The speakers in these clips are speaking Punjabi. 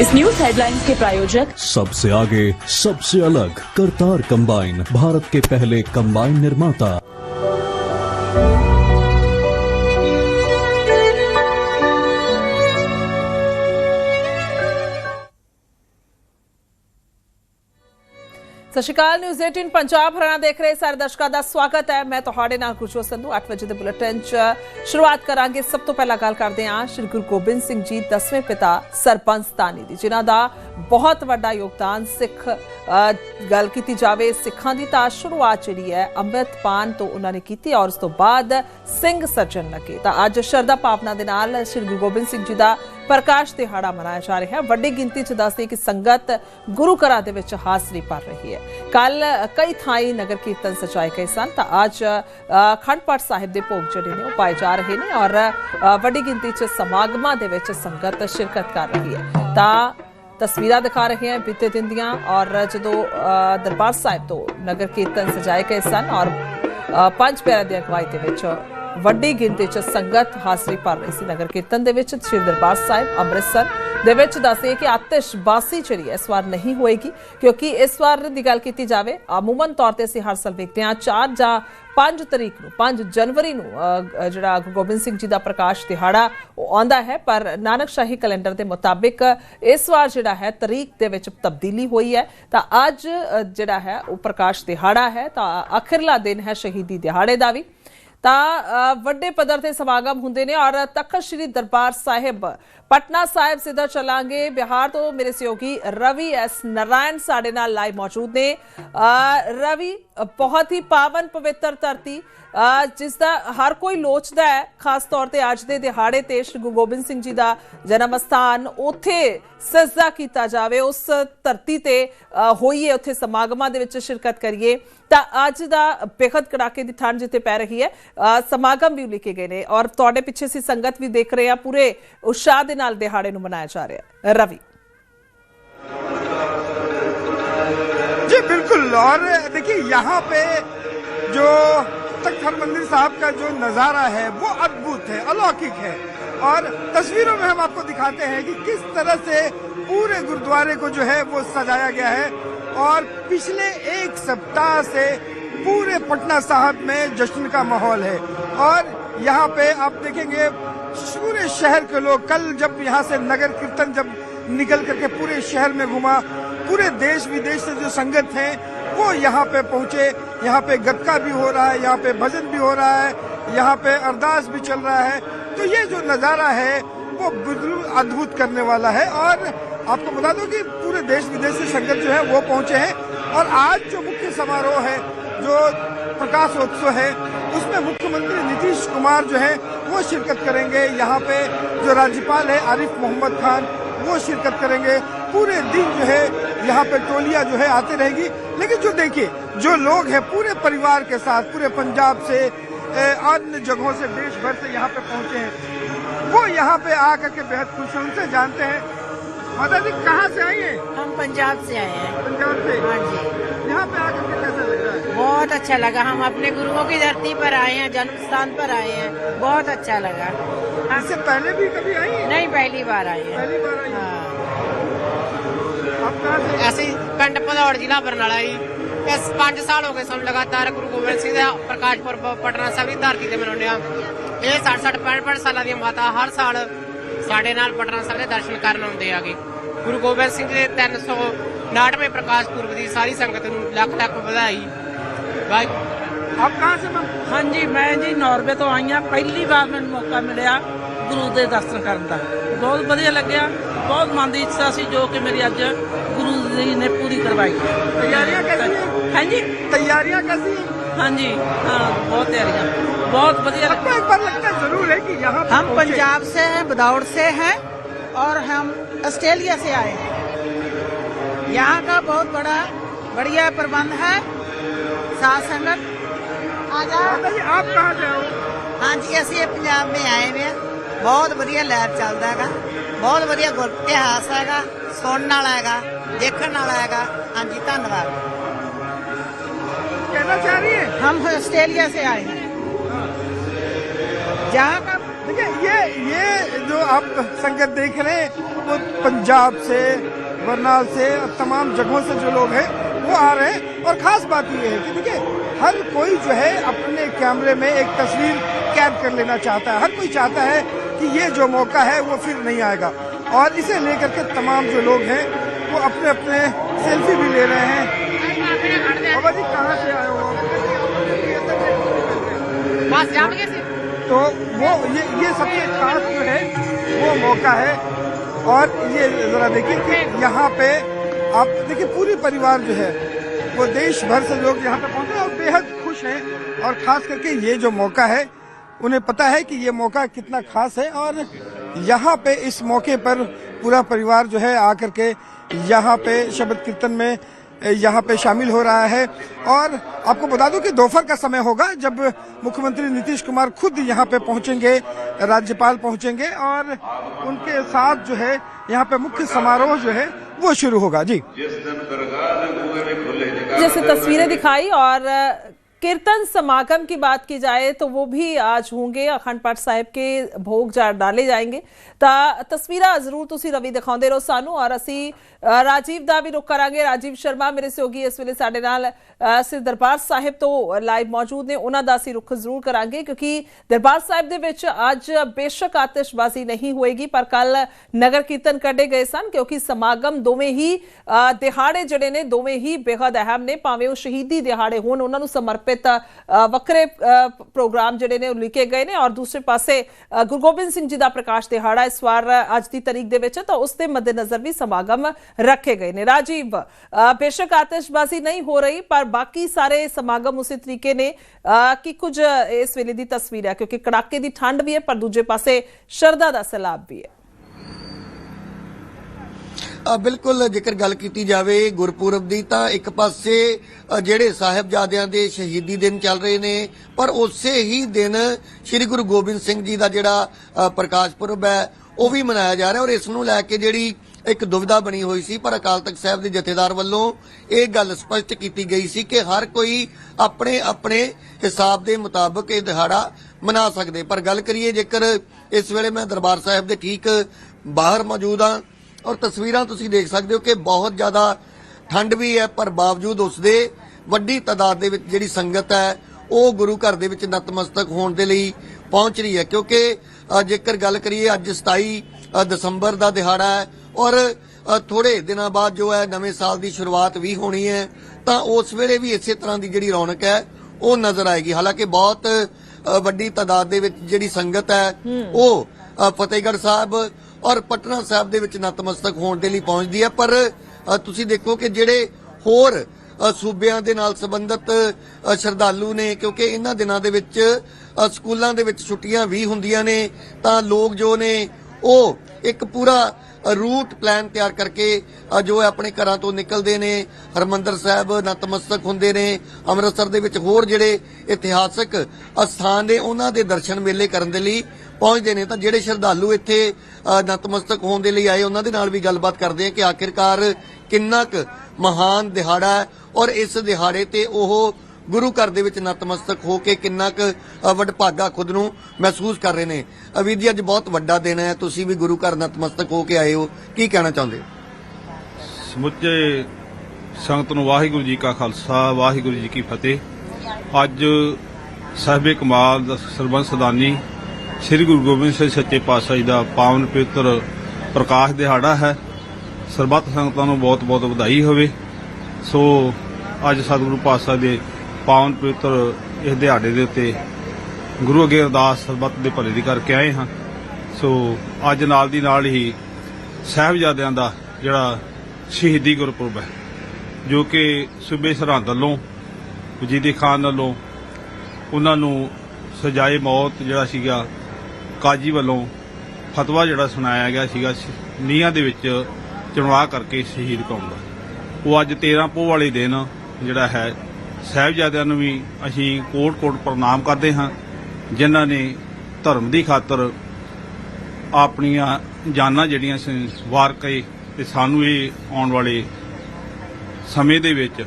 इस न्यूज हेडलाइंस के प्रायोजक सबसे आगे सबसे अलग करतार कंबाइन भारत के पहले कंबाइन निर्माता ਸਤਿ ਸ਼੍ਰੀ ਅਕਾਲ ਨਿਊਜ਼ 18 ਪੰਜਾਬ ਹਰਿਆਣਾ ਦੇਖ ਰਹੇ ਸਾਰੇ ਦਰਸ਼ਕਾਂ ਦਾ ਸਵਾਗਤ ਹੈ। ਮੈਂ ਤੁਹਾਡੇ ਨਾਲ ਗੁਰਜੋਤ ਸੰਧੂ 8 ਵਜੇ ਦੇ ਬੁਲੇਟਿਨ 'ਚ ਸ਼ੁਰੂਆਤ ਕਰਾਂਗੇ। ਸਭ ਤੋਂ ਪਹਿਲਾਂ ਗੱਲ ਕਰਦੇ ਹਾਂ ਸ਼੍ਰੀ ਗੁਰੂ ਗੋਬਿੰਦ ਸਿੰਘ ਜੀ ਦਸਵੇਂ ਪਿਤਾ ਸਰਪੰਚ ਤਾਨੀ ਦੀ ਜਿਨ੍ਹਾਂ ਦਾ ਬਹੁਤ ਵੱਡਾ ਯੋਗਦਾਨ ਸਿੱਖ ਅ, ਗੱਲ ਕੀਤੀ ਜਾਵੇ ਸਿੱਖਾਂ ਦੀ ਤਾਂ ਸ਼ੁਰੂਆਤ ਜਿਹੜੀ ਹੈ ਅੰਮ੍ਰਿਤਪਾਨ ਤੋਂ ਉਹਨਾਂ ਨੇ ਕੀਤੀ ਔਰ ਉਸ ਤੋਂ ਬਾਅਦ ਸਿੰਘ ਸੱਜਣ ਲੱਗੇ। ਤਾਂ ਅੱਜ ਸ਼ਰਧਾ ਭਾਵਨਾ ਦੇ ਨਾਲ ਸ਼੍ਰੀ ਗੁਰੂ ਗੋਬਿੰਦ ਸਿੰਘ ਜੀ ਦਾ ਪ੍ਰਕਾਸ਼ ਦਿਹਾੜਾ ਮਨਾਇਆ ਜਾ ਰਿਹਾ ਹੈ ਵੱਡੀ ਗਿਣਤੀ 'ਚ ਦੱਸਦੇ ਕਿ ਸੰਗਤ ਗੁਰੂ ਘਰਾਂ ਦੇ ਵਿੱਚ ਹਾਜ਼ਰੀ ਭਰ ਰਹੀ ਹੈ ਕੱਲ ਕਈ ਥਾਈਂ ਨਗਰ ਕੀਰਤਨ ਸਜਾਏ ਗਏ ਸਨ ਤਾਂ ਅੱਜ ਅ, ਅਖੰਡ ਪਾਠ ਸਾਹਿਬ ਦੇ ਭੋਗ ਜਿਹੜੇ ਨੇ ਉਹ ਪਾਏ ਜਾ ਰਹੇ ਨੇ ਔਰ ਅ, ਵੱਡੀ ਗਿਣਤੀ 'ਚ ਸਮਾਗਮਾਂ ਦੇ ਵਿੱਚ ਸੰਗਤ ਸ਼ਿਰਕਤ ਕਰ ਰਹੀ ਹੈ ਤਾਂ ਤਸਵੀਰਾਂ ਦਿਖਾ ਰਹੇ ਹਾਂ ਬੀਤੇ ਦਿਨ ਦੀਆਂ ਔਰ ਜਦੋਂ ਅ, ਦਰਬਾਰ ਸਾਹਿਬ ਤੋਂ ਨਗਰ ਕੀਰਤਨ ਸਜਾਏ ਗਏ ਸਨ ਔਰ ਅ, ਪੰਜ ਪਿਆਰਿਆਂ ਦੀ ਅਗਵਾਈ ਦੇ ਵਿੱਚ ਵੱਡੀ ਗਿਣਤੀ 'ਚ ਸੰਗਤ ਹਾਜ਼ਰੀ ਭਰ ਰਹੀ ਸੀ ਨਗਰ ਕੀਰਤਨ ਦੇ ਵਿੱਚ। ਸ੍ਰੀ ਦਰਬਾਰ ਸਾਹਿਬ ਅੰਮ੍ਰਿਤਸਰ ਦੇ ਵਿੱਚ ਦੱਸੇ ਕਿ ਆਤਿਸ਼ਬਾਜ਼ੀ ਜਿਹੜੀ ਹੈ ਇਸ ਵਾਰ ਨਹੀਂ ਹੋਏਗੀ, ਕਿਉਂਕਿ ਇਸ ਵਾਰ ਦੀ ਗੱਲ ਕੀਤੀ ਜਾਵੇ, ਅਮੂਮਨ ਤੌਰ ਤੇ ਅਸੀਂ ਹਰ ਸਾਲ ਵੇਖਦੇ ਹਾਂ 4 ਜਾਂ 5 ਤਰੀਕ ਨੂੰ 5 ਜਨਵਰੀ ਨੂੰ ਜਿਹੜਾ ਗੁਰੂ ਗੋਬਿੰਦ ਸਿੰਘ ਜੀ ਦਾ ਪ੍ਰਕਾਸ਼ ਦਿਹਾੜਾ ਉਹ ਆਉਂਦਾ ਹੈ, ਪਰ ਨਾਨਕ ਸ਼ਾਹੀ ਕੈਲੰਡਰ ਦੇ ਮੁਤਾਬਿਕ ਇਸ ਵਾਰ ਜਿਹੜਾ ਹੈ ਤਰੀਕ ਦੇ ਵਿੱਚ ਤਬਦੀਲੀ ਹੋਈ ਹੈ। ਤਾਂ ਅੱਜ ਜਿਹੜਾ ਹੈ ਉਹ ਪ੍ਰਕਾਸ਼ ਦਿਹਾੜਾ ਹੈ, ਤਾਂ ਆਖਿਰਲਾ ਦਿਨ ਹੈ ਸ਼ਹੀਦੀ ਦਿਹਾੜੇ ਦਾ ਵੀ। ਤਾਂ ਵੱਡੇ ਪੱਧਰ ਤੇ ਸਮਾਗਮ ਹੁੰਦੇ ਨੇ ਔਰ ਤਖਤ ਸ੍ਰੀ ਦਰਬਾਰ ਸਾਹਿਬ ਪਟਨਾ ਸਾਹਿਬ ਸਿੱਧਾ ਚਲਾਂਗੇ। ਬਿਹਾਰ ਤੋਂ ਮੇਰੇ ਸਹਿਯੋਗੀ ਰਵੀ ਐਸ ਨਾਰਾਇਣ ਸਾਡੇ ਨਾਲ ਲਾਈਵ ਮੌਜੂਦ ਨੇ। ਰਵੀ ਬਹੁਤ ਹੀ ਪਾਵਨ ਪਵਿੱਤਰ ਧਰਤੀ ਅ, ਜਿਸ ਦਾ ਹਰ ਕੋਈ ਲੋਚਦਾ ਹੈ ਖਾਸ ਤੌਰ ਤੇ ਅੱਜ ਦੇ ਦਿਹਾੜੇ ਤੇ ਸ਼੍ਰੀ ਗੁਰੂ ਗੋਬਿੰਦ ਸਿੰਘ ਜੀ ਦਾ ਜਨਮ ਸਥਾਨ। ਉੱਥੇ ਸਜਦਾ ਕੀਤਾ ਜਾਵੇ ਉਸ ਧਰਤੀ ਤੇ ਅ, ਹੋਈਏ ਉੱਥੇ ਸਮਾਗਮਾਂ ਦੇ ਵਿੱਚ ਸ਼ਿਰਕਤ ਕਰੀਏ ਤਾਂ ਅੱਜ ਦਾ ਬੇਖਤ ਕੜਾਕੇ ਦੀ ਠੰਡ ਜਿੱਥੇ ਪੈ ਰਹੀ ਹੈ ਅ, ਸਮਾਗਮ ਵੀ ਲਿਖੇ ਗਏ ਨੇ ਔਰ ਤੁਹਾਡੇ ਪਿੱਛੇ ਸੀ ਸੰਗਤ ਵੀ ਦੇਖ ਰਹੇ ਆ ਪੂਰੇ ਉਤਸ਼ਾਹ ਦੇ ਨਾਲ ਦਿਹਾੜੇ ਨੂੰ ਮਨਾਇਆ ਜਾ ਰਿਹਾ ਹੈ ਰਵੀ जी बिल्कुल और देखिए यहाँ पे जो तख्त हरमंदिर साहब का जो नज़ारा है, वो अद्भुत है, अलौकिक है। और तस्वीरों में हम आपको दिखाते हैं कि किस तरह से पूरे गुरुद्वारे को जो है, वो सजाया गया है। और पिछले एक सप्ताह से पूरे पटना साहब में जश्न का माहौल है। और यहाँ पे आप देखेंगे, पूरे शहर के लोग कल जब यहाँ से नगर कीर्तन जब निकल करके पूरे शहर में घुमा, पूरे देश विदेश से जो संगत हैं वो यहाँ पे पहुँचे। यहाँ पे गतका भी हो रहा है, यहाँ पे भजन भी हो रहा है, यहाँ पे अरदास भी चल रहा है। तो ये जो नज़ारा है, वो बिल्कुल अद्भुत करने वाला है और आपको बता दो कि पूरे देश विदेश से संगत जो है, वो पहुँचे हैं। और आज जो मुख्य समारोह है, जो प्रकाशोत्सव है, उसमें मुख्यमंत्री नीतीश कुमार जो है, वो शिरकत करेंगे। यहाँ पे जो राज्यपाल है, आरिफ मोहम्मद खान, वो शिरकत करेंगे। पूरे दिन जो है यहाँ पे टोलियाँ जो है आती रहेगी। लेकिन जो देखिए जो लोग हैं पूरे परिवार के साथ पूरे पंजाब से अन्य जगहों से देश भर से यहाँ पे पहुँचे हैं। वो यहाँ पे आकर के बेहद खुश हैं उनसे जानते हैं माता जी कहाँ से आई हैं? हम पंजाब से आए हैं। पंजाब से? हाँ जी। यहाँ पे आकर के कैसा लग? रहा है बहुत अच्छा लगा। हम अपने गुरुओं की धरती पर आए हैं जन्म स्थान पर आए हैं। बहुत अच्छा लगा। इससे पहले भी कभी आई नहीं पहली बार आई है। पहली बार आई ਅਸੀਂ ਪਿੰਡ ਭਦੌੜ ਜ਼ਿਲ੍ਹਾ ਬਰਨਾਲਾ ਜੀ। ਇਸ 5 ਸਾਲ ਹੋ ਗਏ ਸਾਨੂੰ ਲਗਾਤਾਰ ਗੁਰੂ ਗੋਬਿੰਦ ਸਿੰਘ ਦਾ ਪ੍ਰਕਾਸ਼ ਪੁਰਬ ਪਟਨਾ ਸਾਹਿਬ ਦੀ ਧਰਤੀ ਤੇ ਮਨਾਉਂਦੇ ਆ ਇਹ 60 65 65 ਸਾਲਾਂ ਦੀ ਮਾਤਾ ਹਰ ਸਾਲ ਸਾਡੇ ਨਾਲ ਪਟਨਾ ਸਾਹਿਬ ਦੇ ਦਰਸ਼ਨ ਕਰਨ ਆਉਂਦੇ ਆਗੇ। ਗੁਰੂ ਗੋਬਿੰਦ ਸਿੰਘ ਦੇ 359ਵੇਂ ਪ੍ਰਕਾਸ਼ ਪੁਰਬ ਦੀ ਸਾਰੀ ਸੰਗਤ ਨੂੰ ਲੱਖ ਲੱਖ ਵਧਾਈ। ਹਾਂਜੀ, ਮੈਂ ਜੀ ਨਾਰਵੇ ਤੋਂ ਆਈ ਆ ਪਹਿਲੀ ਵਾਰ ਮੈਨੂੰ ਮੌਕਾ ਮਿਲਿਆ। ਗੁਰੂ ਦੇ ਦਰਸ਼ਨ ਕਰਨ ਦਾ ਬਹੁਤ ਵਧੀਆ ਲੱਗਿਆ ਬਹੁਤ ਮਨ ਦੀ ਇੱਛਾ ਸੀ ਜੋ ਕਿ ਮੇਰੀ ਅੱਜ ਗੁਰੂ ਜੀ ਨੇ ਪੂਰੀ ਕਰਵਾਈ तैयारियां कैसी हैं ਹਾਂਜੀ तैयारियां कैसी हैं ਹਾਂਜੀ ਹਾਂ ਬਹੁਤ ਤਿਆਰੀਆਂ ਬਹੁਤ ਵਧੀਆ आपको ਲੱਗਿਆ एक बार लगता जरूर है कि यहाँ पे हम पहुंचे। पंजाब से हैं बदौड़ से हैं और हम ऑस्ट्रेलिया से आए हैं यहाँ का बहुत बड़ा बढ़िया प्रबंध है साथ संगत आ जाओ माता जी आप कहाँ से हो हाँ जी ਅਸੀਂ ਪੰਜਾਬ में ਆਏ ਹੋਏ ਹਾਂ ਬਹੁਤ ਵਧੀਆ ਲਹਿਰ ਚੱਲਦਾ ਹੈਗਾ ਬਹੁਤ ਵਧੀਆ ਗੁਰ ਇਤਿਹਾਸ ਹੈਗਾ ਸੁਣਨ ਵਾਲਾ ਹੈਗਾ ਦੇਖਣ ਵਾਲਾ ਹੈਗਾ ਹਾਂਜੀ ਧੰਨਵਾਦ कहना चाह रही है हम ऑस्ट्रेलिया से आए हैं जहाँ का देखिए ये ये जो आप संगत देख रहे हैं वो पंजाब से बरनाल से और तमाम जगहों से जो लोग हैं वो आ रहे हैं और खास बात ये है कि देखिए हर कोई जो है अपने कैमरे में एक तस्वीर कैद कर लेना चाहता है हर कोई चाहता है कि ये जो मौका है वो फिर नहीं आएगा। और इसे लेकर के तमाम जो लोग हैं वो अपने अपने सेल्फी भी ले रहे हैं। बाबा जी कहाँ से आए हो? तो वो ये ये सबसे खास जो है वो मौका है। और ये जरा देखिए कि यहाँ पे आप देखिए पूरी परिवार जो है वो देश भर से लोग यहाँ पे पहुँचे और बेहद खुश हैं। और खास करके ये जो मौका है उन्हें पता है कि ये मौका कितना खास है और यहाँ पे इस मौके पर पूरा परिवार जो है आकर के यहाँ पे शब्द कीर्तन में यहाँ पे शामिल हो रहा है। और आपको बता दूँ कि दोपहर का समय होगा जब मुख्यमंत्री नीतीश कुमार खुद यहाँ पे पहुँचेंगे राज्यपाल पहुँचेंगे और उनके साथ जो है यहाँ पे मुख्य समारोह जो है वो शुरू होगा। जी। जैसे तस्वीरें दिखाई और कीर्तन समागम की बात की जाए तो वो भी आज होंगे अखंड पाठ ਸਾਹਿਬ ਕੇ ਭੋਗ ਜਾ ਡਾਲੇ ਜਾਣਗੇ ਤਾਂ ਤਸਵੀਰਾਂ ਜ਼ਰੂਰ ਤੁਸੀਂ ਰਵੀ ਦਿਖਾਉਂਦੇ ਰਹੋ ਸਾਨੂੰ ਔਰ ਅਸੀਂ ਅ, ਰਾਜੀਵ ਦਾ ਵੀ ਰੁਕ ਕਰਾਂਗੇ। ਰਾਜੀਵ ਸ਼ਰਮਾ ਮੇਰੇ ਸਹਿਯੋਗੀ ਇਸ ਵੇਲੇ ਸਾਡੇ ਨਾਲ ਅ, ਸ੍ਰੀ ਦਰਬਾਰ ਸਾਹਿਬ ਤੋਂ ਲਾਈਵ ਮੌਜੂਦ ਨੇ। ਉਹਨਾਂ ਦਾ ਅਸੀਂ ਰੁਖ ਜ਼ਰੂਰ ਕਰਾਂਗੇ ਕਿਉਂਕਿ ਦਰਬਾਰ ਸਾਹਿਬ ਦੇ ਵਿੱਚ ਅੱਜ ਬੇਸ਼ੱਕ ਆਤਿਸ਼ਬਾਜ਼ੀ ਨਹੀਂ ਹੋਏਗੀ ਪਰ ਕੱਲ ਨਗਰ ਕੀਰਤਨ ਕੱਢੇ ਗਏ ਸਨ ਕਿਉਂਕਿ ਸਮਾਗਮ ਦੋਵੇਂ ਹੀ ਦਿਹਾੜੇ ਜਿਹੜੇ ਨੇ ਦੋਵੇਂ ਹੀ ਬੇहद ਅਹਿਮ ਨੇ। ਭਾਵੇਂ ਉਹ ਸ਼ਹੀਦੀ ਦਿਹਾੜੇ ਹੋਣ ਉਹਨਾਂ ਨੂੰ ਸਮਰਪਿਤ ਵੱਖਰੇ ਪ੍ਰੋਗਰਾਮ ਜਿਹੜੇ ਨੇ ਉਹ ਲਿਖੇ ਗਏ ਨੇ। ਔਰ ਦੂਸਰੇ ਪਾਸੇ ਗੁਰੂ ਗੋਬਿੰਦ ਸਿੰਘ ਜੀ ਦਾ ਪ੍ਰਕਾਸ਼ ਦਿਹਾੜਾ ਇਸ ਵਾਰ ਅੱਜ ਦੀ ਤਾਰੀਖ ਦੇ ਵਿੱਚ ਤਾਂ ਉਸ ਦੇ ਮੱਦੇਨਜ਼ਰ ਵੀ ਸਮਾਗਮ ਰੱਖੇ ਗਏ ਨੇ ਰਾਜੀਵ ਅ, ਬੇਸ਼ੱਕ ਆਤਿਸ਼ਬਾਜ਼ੀ ਨਹੀਂ ਹੋ ਰਹੀ ਪਰ ਬਾਕੀ ਸਾਰੇ ਸਮਾਗਮ ਉਸੇ ਤਰੀਕੇ ਨੇ ਅ, ਕਿ ਕੁਝ ਇਸ ਵੇਲੇ ਦੀ ਤਸਵੀਰ ਹੈ ਕਿਉਂਕਿ ਕੜਾਕੇ ਦੀ ਠੰਡ ਵੀ ਹੈ ਪਰ ਦੂਜੇ ਪਾਸੇ ਸ਼ਰਧਾ ਦਾ ਸੈਲਾਬ ਵੀ ਹੈ ਬਿਲਕੁਲ ਜੇਕਰ ਗੱਲ ਕੀਤੀ ਜਾਵੇ ਗੁਰਪੁਰਬ ਦੀ ਤਾਂ ਇੱਕ ਪਾਸੇ ਜਿਹੜੇ ਸਾਹਿਬਜ਼ਾਦਿਆਂ ਦੇ ਸ਼ਹੀਦੀ ਦਿਨ ਚੱਲ ਰਹੇ ਨੇ ਪਰ ਉਸੇ ਹੀ ਦਿਨ ਸ੍ਰੀ ਗੁਰੂ ਗੋਬਿੰਦ ਸਿੰਘ ਜੀ ਦਾ ਜਿਹੜਾ ਪ੍ਰਕਾਸ਼ ਪੁਰਬ ਹੈ ਉਹ ਵੀ ਮਨਾਇਆ ਜਾ ਰਿਹਾ ਔਰ ਇਸ ਨੂੰ ਲੈ ਕੇ ਜਿਹੜੀ ਇੱਕ ਦੁਵਿਧਾ ਬਣੀ ਹੋਈ ਸੀ, ਪਰ ਅਕਾਲ ਤਖਤ ਸਾਹਿਬ ਦੇ ਜਥੇਦਾਰ ਵੱਲੋਂ ਇਹ ਗੱਲ ਸਪਸ਼ਟ ਕੀਤੀ ਗਈ ਸੀ ਕਿ ਹਰ ਕੋਈ ਆਪਣੇ ਆਪਣੇ ਹਿਸਾਬ ਦੇ ਮੁਤਾਬਕ ਇਹ ਦਿਹਾੜਾ ਮਨਾ ਸਕਦੇ। ਪਰ ਗੱਲ ਕਰੀਏ, ਜੇਕਰ ਇਸ ਵੇਲੇ ਮੈਂ ਦਰਬਾਰ ਸਾਹਿਬ ਦੇ ਠੀਕ ਬਾਹਰ ਮੌਜੂਦ ਹਾਂ, ਔਰ ਤਸਵੀਰਾਂ ਤੁਸੀਂ ਦੇਖ ਸਕਦੇ ਹੋ ਕਿ ਬਹੁਤ ਜ਼ਿਆਦਾ ਠੰਡ ਵੀ ਹੈ, ਪਰ ਬਾਵਜੂਦ ਉਸ ਦੇ ਵੱਡੀ ਤਾਦਾਦ ਦੇ ਵਿੱਚ ਜਿਹੜੀ ਸੰਗਤ ਹੈ, ਉਹ ਗੁਰੂ ਘਰ ਦੇ ਵਿੱਚ ਨਤਮਸਤਕ ਹੋਣ ਦੇ ਲਈ ਪਹੁੰਚ ਰਹੀ ਹੈ। ਕਿਉਂਕਿ ਜੇਕਰ ਗੱਲ ਕਰੀਏ, ਅੱਜ 27 ਦਸੰਬਰ ਦਾ ਦਿਹਾੜਾ ਹੈ ਔਰ ਥੋੜੇ ਦਿਨਾਂ ਬਾਅਦ ਜੋ ਹੈ ਨਵੇਂ ਸਾਲ ਦੀ ਸ਼ੁਰੂਆਤ ਵੀ ਹੋਣੀ ਹੈ ਤਾਂ ਉਸ ਵੇਲੇ ਵੀ ਇਸੇ ਤਰ੍ਹਾਂ ਦੀ ਜਿਹੜੀ ਰੌਣਕ ਹੈ ਉਹ ਨਜ਼ਰ ਆਏਗੀ। ਹਾਲਾਂਕਿ ਬਹੁਤ ਵੱਡੀ ਤਾਦਾਦ ਦੇ ਵਿੱਚ ਜਿਹੜੀ ਸੰਗਤ ਹੈ ਉਹ ਫਤਿਹਗੜ੍ਹ ਸਾਹਿਬ ਔਰ ਪਟਨਾ ਸਾਹਿਬ ਦੇ ਵਿੱਚ ਨਤਮਸਤਕ ਹੋਣ ਦੇ ਲਈ ਪਹੁੰਚਦੀ ਹੈ। ਪਰ ਤੁਸੀਂ ਦੇਖੋ ਕਿ ਜਿਹੜੇ ਹੋਰ ਸੂਬਿਆਂ ਦੇ ਨਾਲ ਸੰਬੰਧਿਤ ਸ਼ਰਧਾਲੂ ਨੇ ਕਿਉਂਕਿ ਇਹਨਾਂ ਦਿਨਾਂ ਦੇ ਵਿੱਚ ਸਕੂਲਾਂ ਦੇ ਵਿੱਚ ਛੁੱਟੀਆਂ ਵੀ ਹੁੰਦੀਆਂ ਨੇ ਤਾਂ ਲੋਕ ਜੋ ਨੇ ਉਹ ਇੱਕ ਪੂਰਾ ਰੂਟ ਪਲਾਨ ਤਿਆਰ ਕਰਕੇ ਜੋ ਆਪਣੇ ਘਰਾਂ ਤੋਂ ਨਿਕਲਦੇ ਨੇ, ਹਰਮੰਦਰ ਸਾਹਿਬ, ਨਤਮਸਤਕ ਹੁੰਦੇ ਨੇ, ਅੰਮ੍ਰਿਤਸਰ ਦੇ ਵਿੱਚ ਹੋਰ ਜਿਹੜੇ ਇਤਿਹਾਸਕ ਅਸਥਾਨ ਨੇ, ਉਹਨਾਂ ਦੇ ਦਰਸ਼ਨ ਮੇਲੇ ਕਰਨ ਦੇ ਲਈ ਪਹੁੰਚਦੇ ਨੇ। ਤਾਂ ਜਿਹੜੇ ਸ਼ਰਧਾਲੂ ਇੱਥੇ ਨਤਮਸਤਕ ਹੋਣ ਦੇ ਲਈ ਆਏ, ਉਹਨਾਂ ਦੇ ਨਾਲ ਵੀ ਗੱਲਬਾਤ ਕਰਦੇ ਆ ਕਿ ਆਖਿਰਕਾਰ ਕਿੰਨਾ ਕੁ ਮਹਾਨ ਦਿਹਾੜਾ ਹੈ ਔਰ ਇਸ ਦਿਹਾੜੇ ਤੇ ਉਹ ਗੁਰੂ ਘਰ ਦੇ ਵਿੱਚ ਨਤਮਸਤਕ ਹੋ ਕੇ ਕਿੰਨਾ ਕੁ ਵਡਭਾਗਾ ਖੁਦ ਨੂੰ ਮਹਿਸੂਸ ਕਰ ਰਹੇ ਨੇ। ਅਵੀਰ ਜੀ, ਅੱਜ ਬਹੁਤ ਵੱਡਾ ਦਿਨ ਹੈ, ਤੁਸੀਂ ਵੀ ਗੁਰੂ ਘਰ ਨਤਮਸਤਕ ਹੋ ਕੇ ਆਏ ਹੋ। ਕੀ ਕਹਿਣਾ ਚਾਹੁੰਦੇ ਹੋ? ਸਮੁੱਚੇ ਸੰਗਤ ਨੂੰ ਵਾਹਿਗੁਰੂ ਜੀ ਕਾ ਖਾਲਸਾ, ਵਾਹਿਗੁਰੂ ਜੀ ਕੀ ਫਤਿਹ। ਅੱਜ ਸਾਹਿਬੇ ਕਮਾਲ ਦਾ ਸਰਬੰਸ ਸਦਾਨੀ, ਸ੍ਰੀ ਗੁਰੂ ਗੋਬਿੰਦ ਸਿੰਘ ਸੱਚੇ ਪਾਤਸ਼ਾਹ ਜੀ ਦਾ ਪਾਵਨ ਪਵਿੱਤਰ ਪ੍ਰਕਾਸ਼ ਦਿਹਾੜਾ ਹੈ। ਸਰਬੱਤ ਸੰਗਤਾਂ ਨੂੰ ਬਹੁਤ-ਬਹੁਤ ਵਧਾਈ ਹੋਵੇ। ਸੋ, ਅੱਜ ਸਤਿਗੁਰੂ ਪਾਤਸ਼ਾਹ ਦੇ ਪਾਵਨ ਪਵਿੱਤਰ ਇਸ ਦਿਹਾੜੇ ਦੇ ਉੱਤੇ ਗੁਰੂ ਅੱਗੇ ਅਰਦਾਸ ਸਰਬੱਤ ਦੇ ਭਲੇ ਦੀ ਕਰਕੇ ਆਏ ਹਾਂ। ਸੋ ਅੱਜ ਨਾਲ ਦੀ ਨਾਲ ਹੀ ਸਾਹਿਬਜ਼ਾਦਿਆਂ ਦਾ ਜਿਹੜਾ ਸ਼ਹੀਦੀ ਗੁਰਪੁਰਬ ਹੈ, ਜੋ ਕਿ ਸੂਬੇ ਸਰਹੰਦ ਵੱਲੋਂ ਵਜੀਦੀ ਖਾਨ ਵੱਲੋਂ, ਉਹਨਾਂ ਨੂੰ ਸਜ਼ਾਏ ਮੌਤ ਜਿਹੜਾ ਸੀਗਾ, ਕਾਜੀ ਵੱਲੋਂ ਫਤਵਾ ਜਿਹੜਾ ਸੁਣਾਇਆ ਗਿਆ ਸੀਗਾ, ਨੀਹਾਂ ਦੇ ਵਿੱਚ ਚਣਵਾ ਕਰਕੇ ਸ਼ਹੀਦ ਕੌਮ ਦਾ ਉਹ ਅੱਜ 13 ਪੋਹ ਵਾਲੇ ਦਿਨ ਜਿਹੜਾ ਹੈ ਸਾਹਿਬਜ਼ਾਦਿਆਂ ਨੂੰ ਵੀ ਅਸੀਂ ਕੋਟ-ਕੋਟ ਪ੍ਰਣਾਮ ਕਰਦੇ ਹਾਂ, ਜਿਨ੍ਹਾਂ ਨੇ ਧਰਮ ਦੀ ਖਾਤਰ ਆਪਣੀਆਂ ਜਾਨਾਂ ਜਿਹੜੀਆਂ ਸੀ, ਵਾਰ ਕੇ ਤੇ ਸਾਨੂੰ ਇਹ ਆਉਣ ਵਾਲੇ ਸਮੇਂ ਦੇ ਵਿੱਚ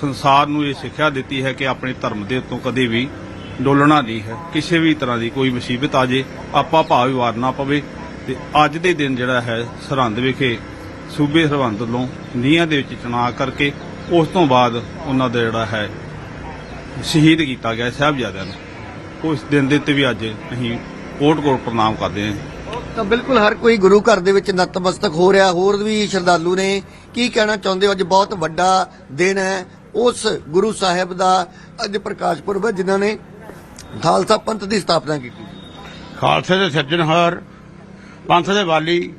ਸੰਸਾਰ ਨੂੰ ਇਹ ਸਿੱਖਿਆ ਦਿੱਤੀ ਹੈ ਕਿ ਆਪਣੇ ਧਰਮ ਦੇ ਉੱਤੋਂ ਕਦੇ ਵੀ ਡੋਲਣਾ ਨਹੀਂ ਹੈ। ਕਿਸੇ ਵੀ ਤਰ੍ਹਾਂ ਦੀ ਕੋਈ ਮੁਸੀਬਤ ਆ ਜੇ, ਆਪਾਂ ਭਾਵ ਵਾਰ ਨਾ ਪਵੇ ਤੇ ਅੱਜ ਦੇ ਦਿਨ ਜਿਹੜਾ ਹੈ ਸਰਹੰਦ ਵਿਖੇ ਸੂਬੇ ਸਰਹੰਦ ਵੱਲੋਂ ਨੀਹਾਂ ਦੇ ਵਿੱਚ ਚੁਣਾਵ ਕਰਕੇ ਉਸ ਤੋਂ ਬਾਅਦ ਉਹਨਾਂ ਦਾ ਜਿਹੜਾ ਹੈ ਸ਼ਹੀਦ ਕੀਤਾ ਗਿਆ ਸਾਹਿਬਜ਼ਾਦਿਆਂ ਨੂੰ। ਉਸ ਦਿਨ ਦੇ ਉੱਤੇ ਵੀ ਅੱਜ ਅਸੀਂ ਕੋਟ-ਕੋਟ ਪ੍ਰਣਾਮ ਕਰਦੇ ਹਾਂ। ਤਾਂ ਬਿਲਕੁਲ ਹਰ ਕੋਈ ਗੁਰੂ ਘਰ ਦੇ ਵਿੱਚ ਨਤਮਸਤਕ ਹੋ ਰਿਹਾ ਹੋਰ ਵੀ ਸ਼ਰਧਾਲੂ ਨੇ। ਕੀ ਕਹਿਣਾ ਚਾਹੁੰਦੇ ਹੋ? ਅੱਜ ਬਹੁਤ ਵੱਡਾ ਦਿਨ ਹੈ। ਉਸ ਗੁਰੂ ਸਾਹਿਬ ਦਾ ਅੱਜ ਪ੍ਰਕਾਸ਼ ਪੁਰਬ ਹੈ ਜਿਨ੍ਹਾਂ ਨੇ ਖਾਲਸਾ ਪੰਥ ਦੀ ਸਥਾਪਨਾ ਕੀਤੀ ਖਾਲਸੇ ਦੇ ਸਿਰਜਣਹਾਰ ਪੰਥ ਦੇ ਵਾਲੀ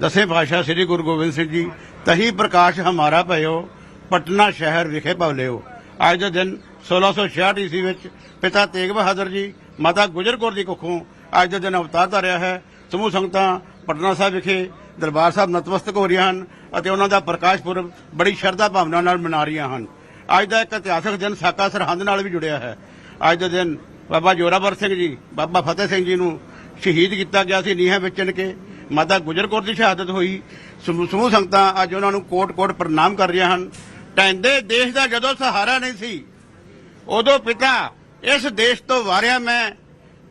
ਦਸਵੇਂ ਪਾਤਸ਼ਾਹ ਸ੍ਰੀ ਗੁਰੂ ਗੋਬਿੰਦ ਸਿੰਘ ਜੀ ਤਹੀ ਪ੍ਰਕਾਸ਼ ਹਮਾਰਾ ਭਇਓ। ਪਟਨਾ ਸ਼ਹਿਰ ਵਿਖੇ ਪਵਲਿਓ ਅੱਜ ਦੇ ਦਿਨ 1666 ਈਸਵੀ ਵਿੱਚ ਪਿਤਾ ਤੇਗ ਬਹਾਦਰ ਜੀ, ਮਾਤਾ ਗੁਜਰ ਕੌਰ ਦੀ ਕੁੱਖੋਂ ਅੱਜ ਦੇ ਦਿਨ ਅਵਤਾਰ ਧਾਰਿਆ ਹੈ। ਸਮੂਹ ਸੰਗਤਾਂ ਪਟਨਾ ਸਾਹਿਬ ਵਿਖੇ ਦਰਬਾਰ ਸਾਹਿਬ ਨਤਮਸਤਕ ਹੋ ਰਹੀਆਂ ਹਨ ਅਤੇ ਉਹਨਾਂ ਦਾ ਪ੍ਰਕਾਸ਼ ਪੁਰਬ ਬੜੀ ਸ਼ਰਧਾ ਭਾਵਨਾ ਨਾਲ ਮਨਾ ਰਹੀਆਂ ਹਨ। ਅੱਜ ਦਾ ਇੱਕ ਇਤਿਹਾਸਕ ਦਿਨ ਸਾਕਾ ਸਰਹੰਦ ਨਾਲ ਵੀ ਜੁੜਿਆ ਹੈ। ਅੱਜ ਦੇ ਦਿਨ ਬਾਬਾ ਜੋਰਾਵਰ ਸਿੰਘ ਜੀ, ਬਾਬਾ ਫਤਿਹ ਸਿੰਘ ਜੀ ਨੂੰ ਸ਼ਹੀਦ ਕੀਤਾ ਗਿਆ ਸੀ ਨੀਹਾਂ ਵੇਚਣ ਕੇ। ਮਾਤਾ ਗੁਜਰ ਕੌਰ ਦੀ ਸ਼ਹਾਦਤ ਹੋਈ। ਸਮੂਹ ਸਮੂਹ ਸੰਗਤਾਂ ਅੱਜ ਉਹਨਾਂ ਨੂੰ ਕੋਟ-ਕੋਟ ਪ੍ਰਣਾਮ ਕਰ ਰਹੀਆਂ ਹਨ। ਟੈਂਦੇ ਦੇਸ਼ ਦਾ ਜਦੋਂ ਸਹਾਰਾ ਨਹੀਂ ਸੀ, ਉਦੋਂ ਪਿਤਾ ਇਸ ਦੇਸ਼ ਤੋਂ ਵਾਰਿਆ ਮੈਂ।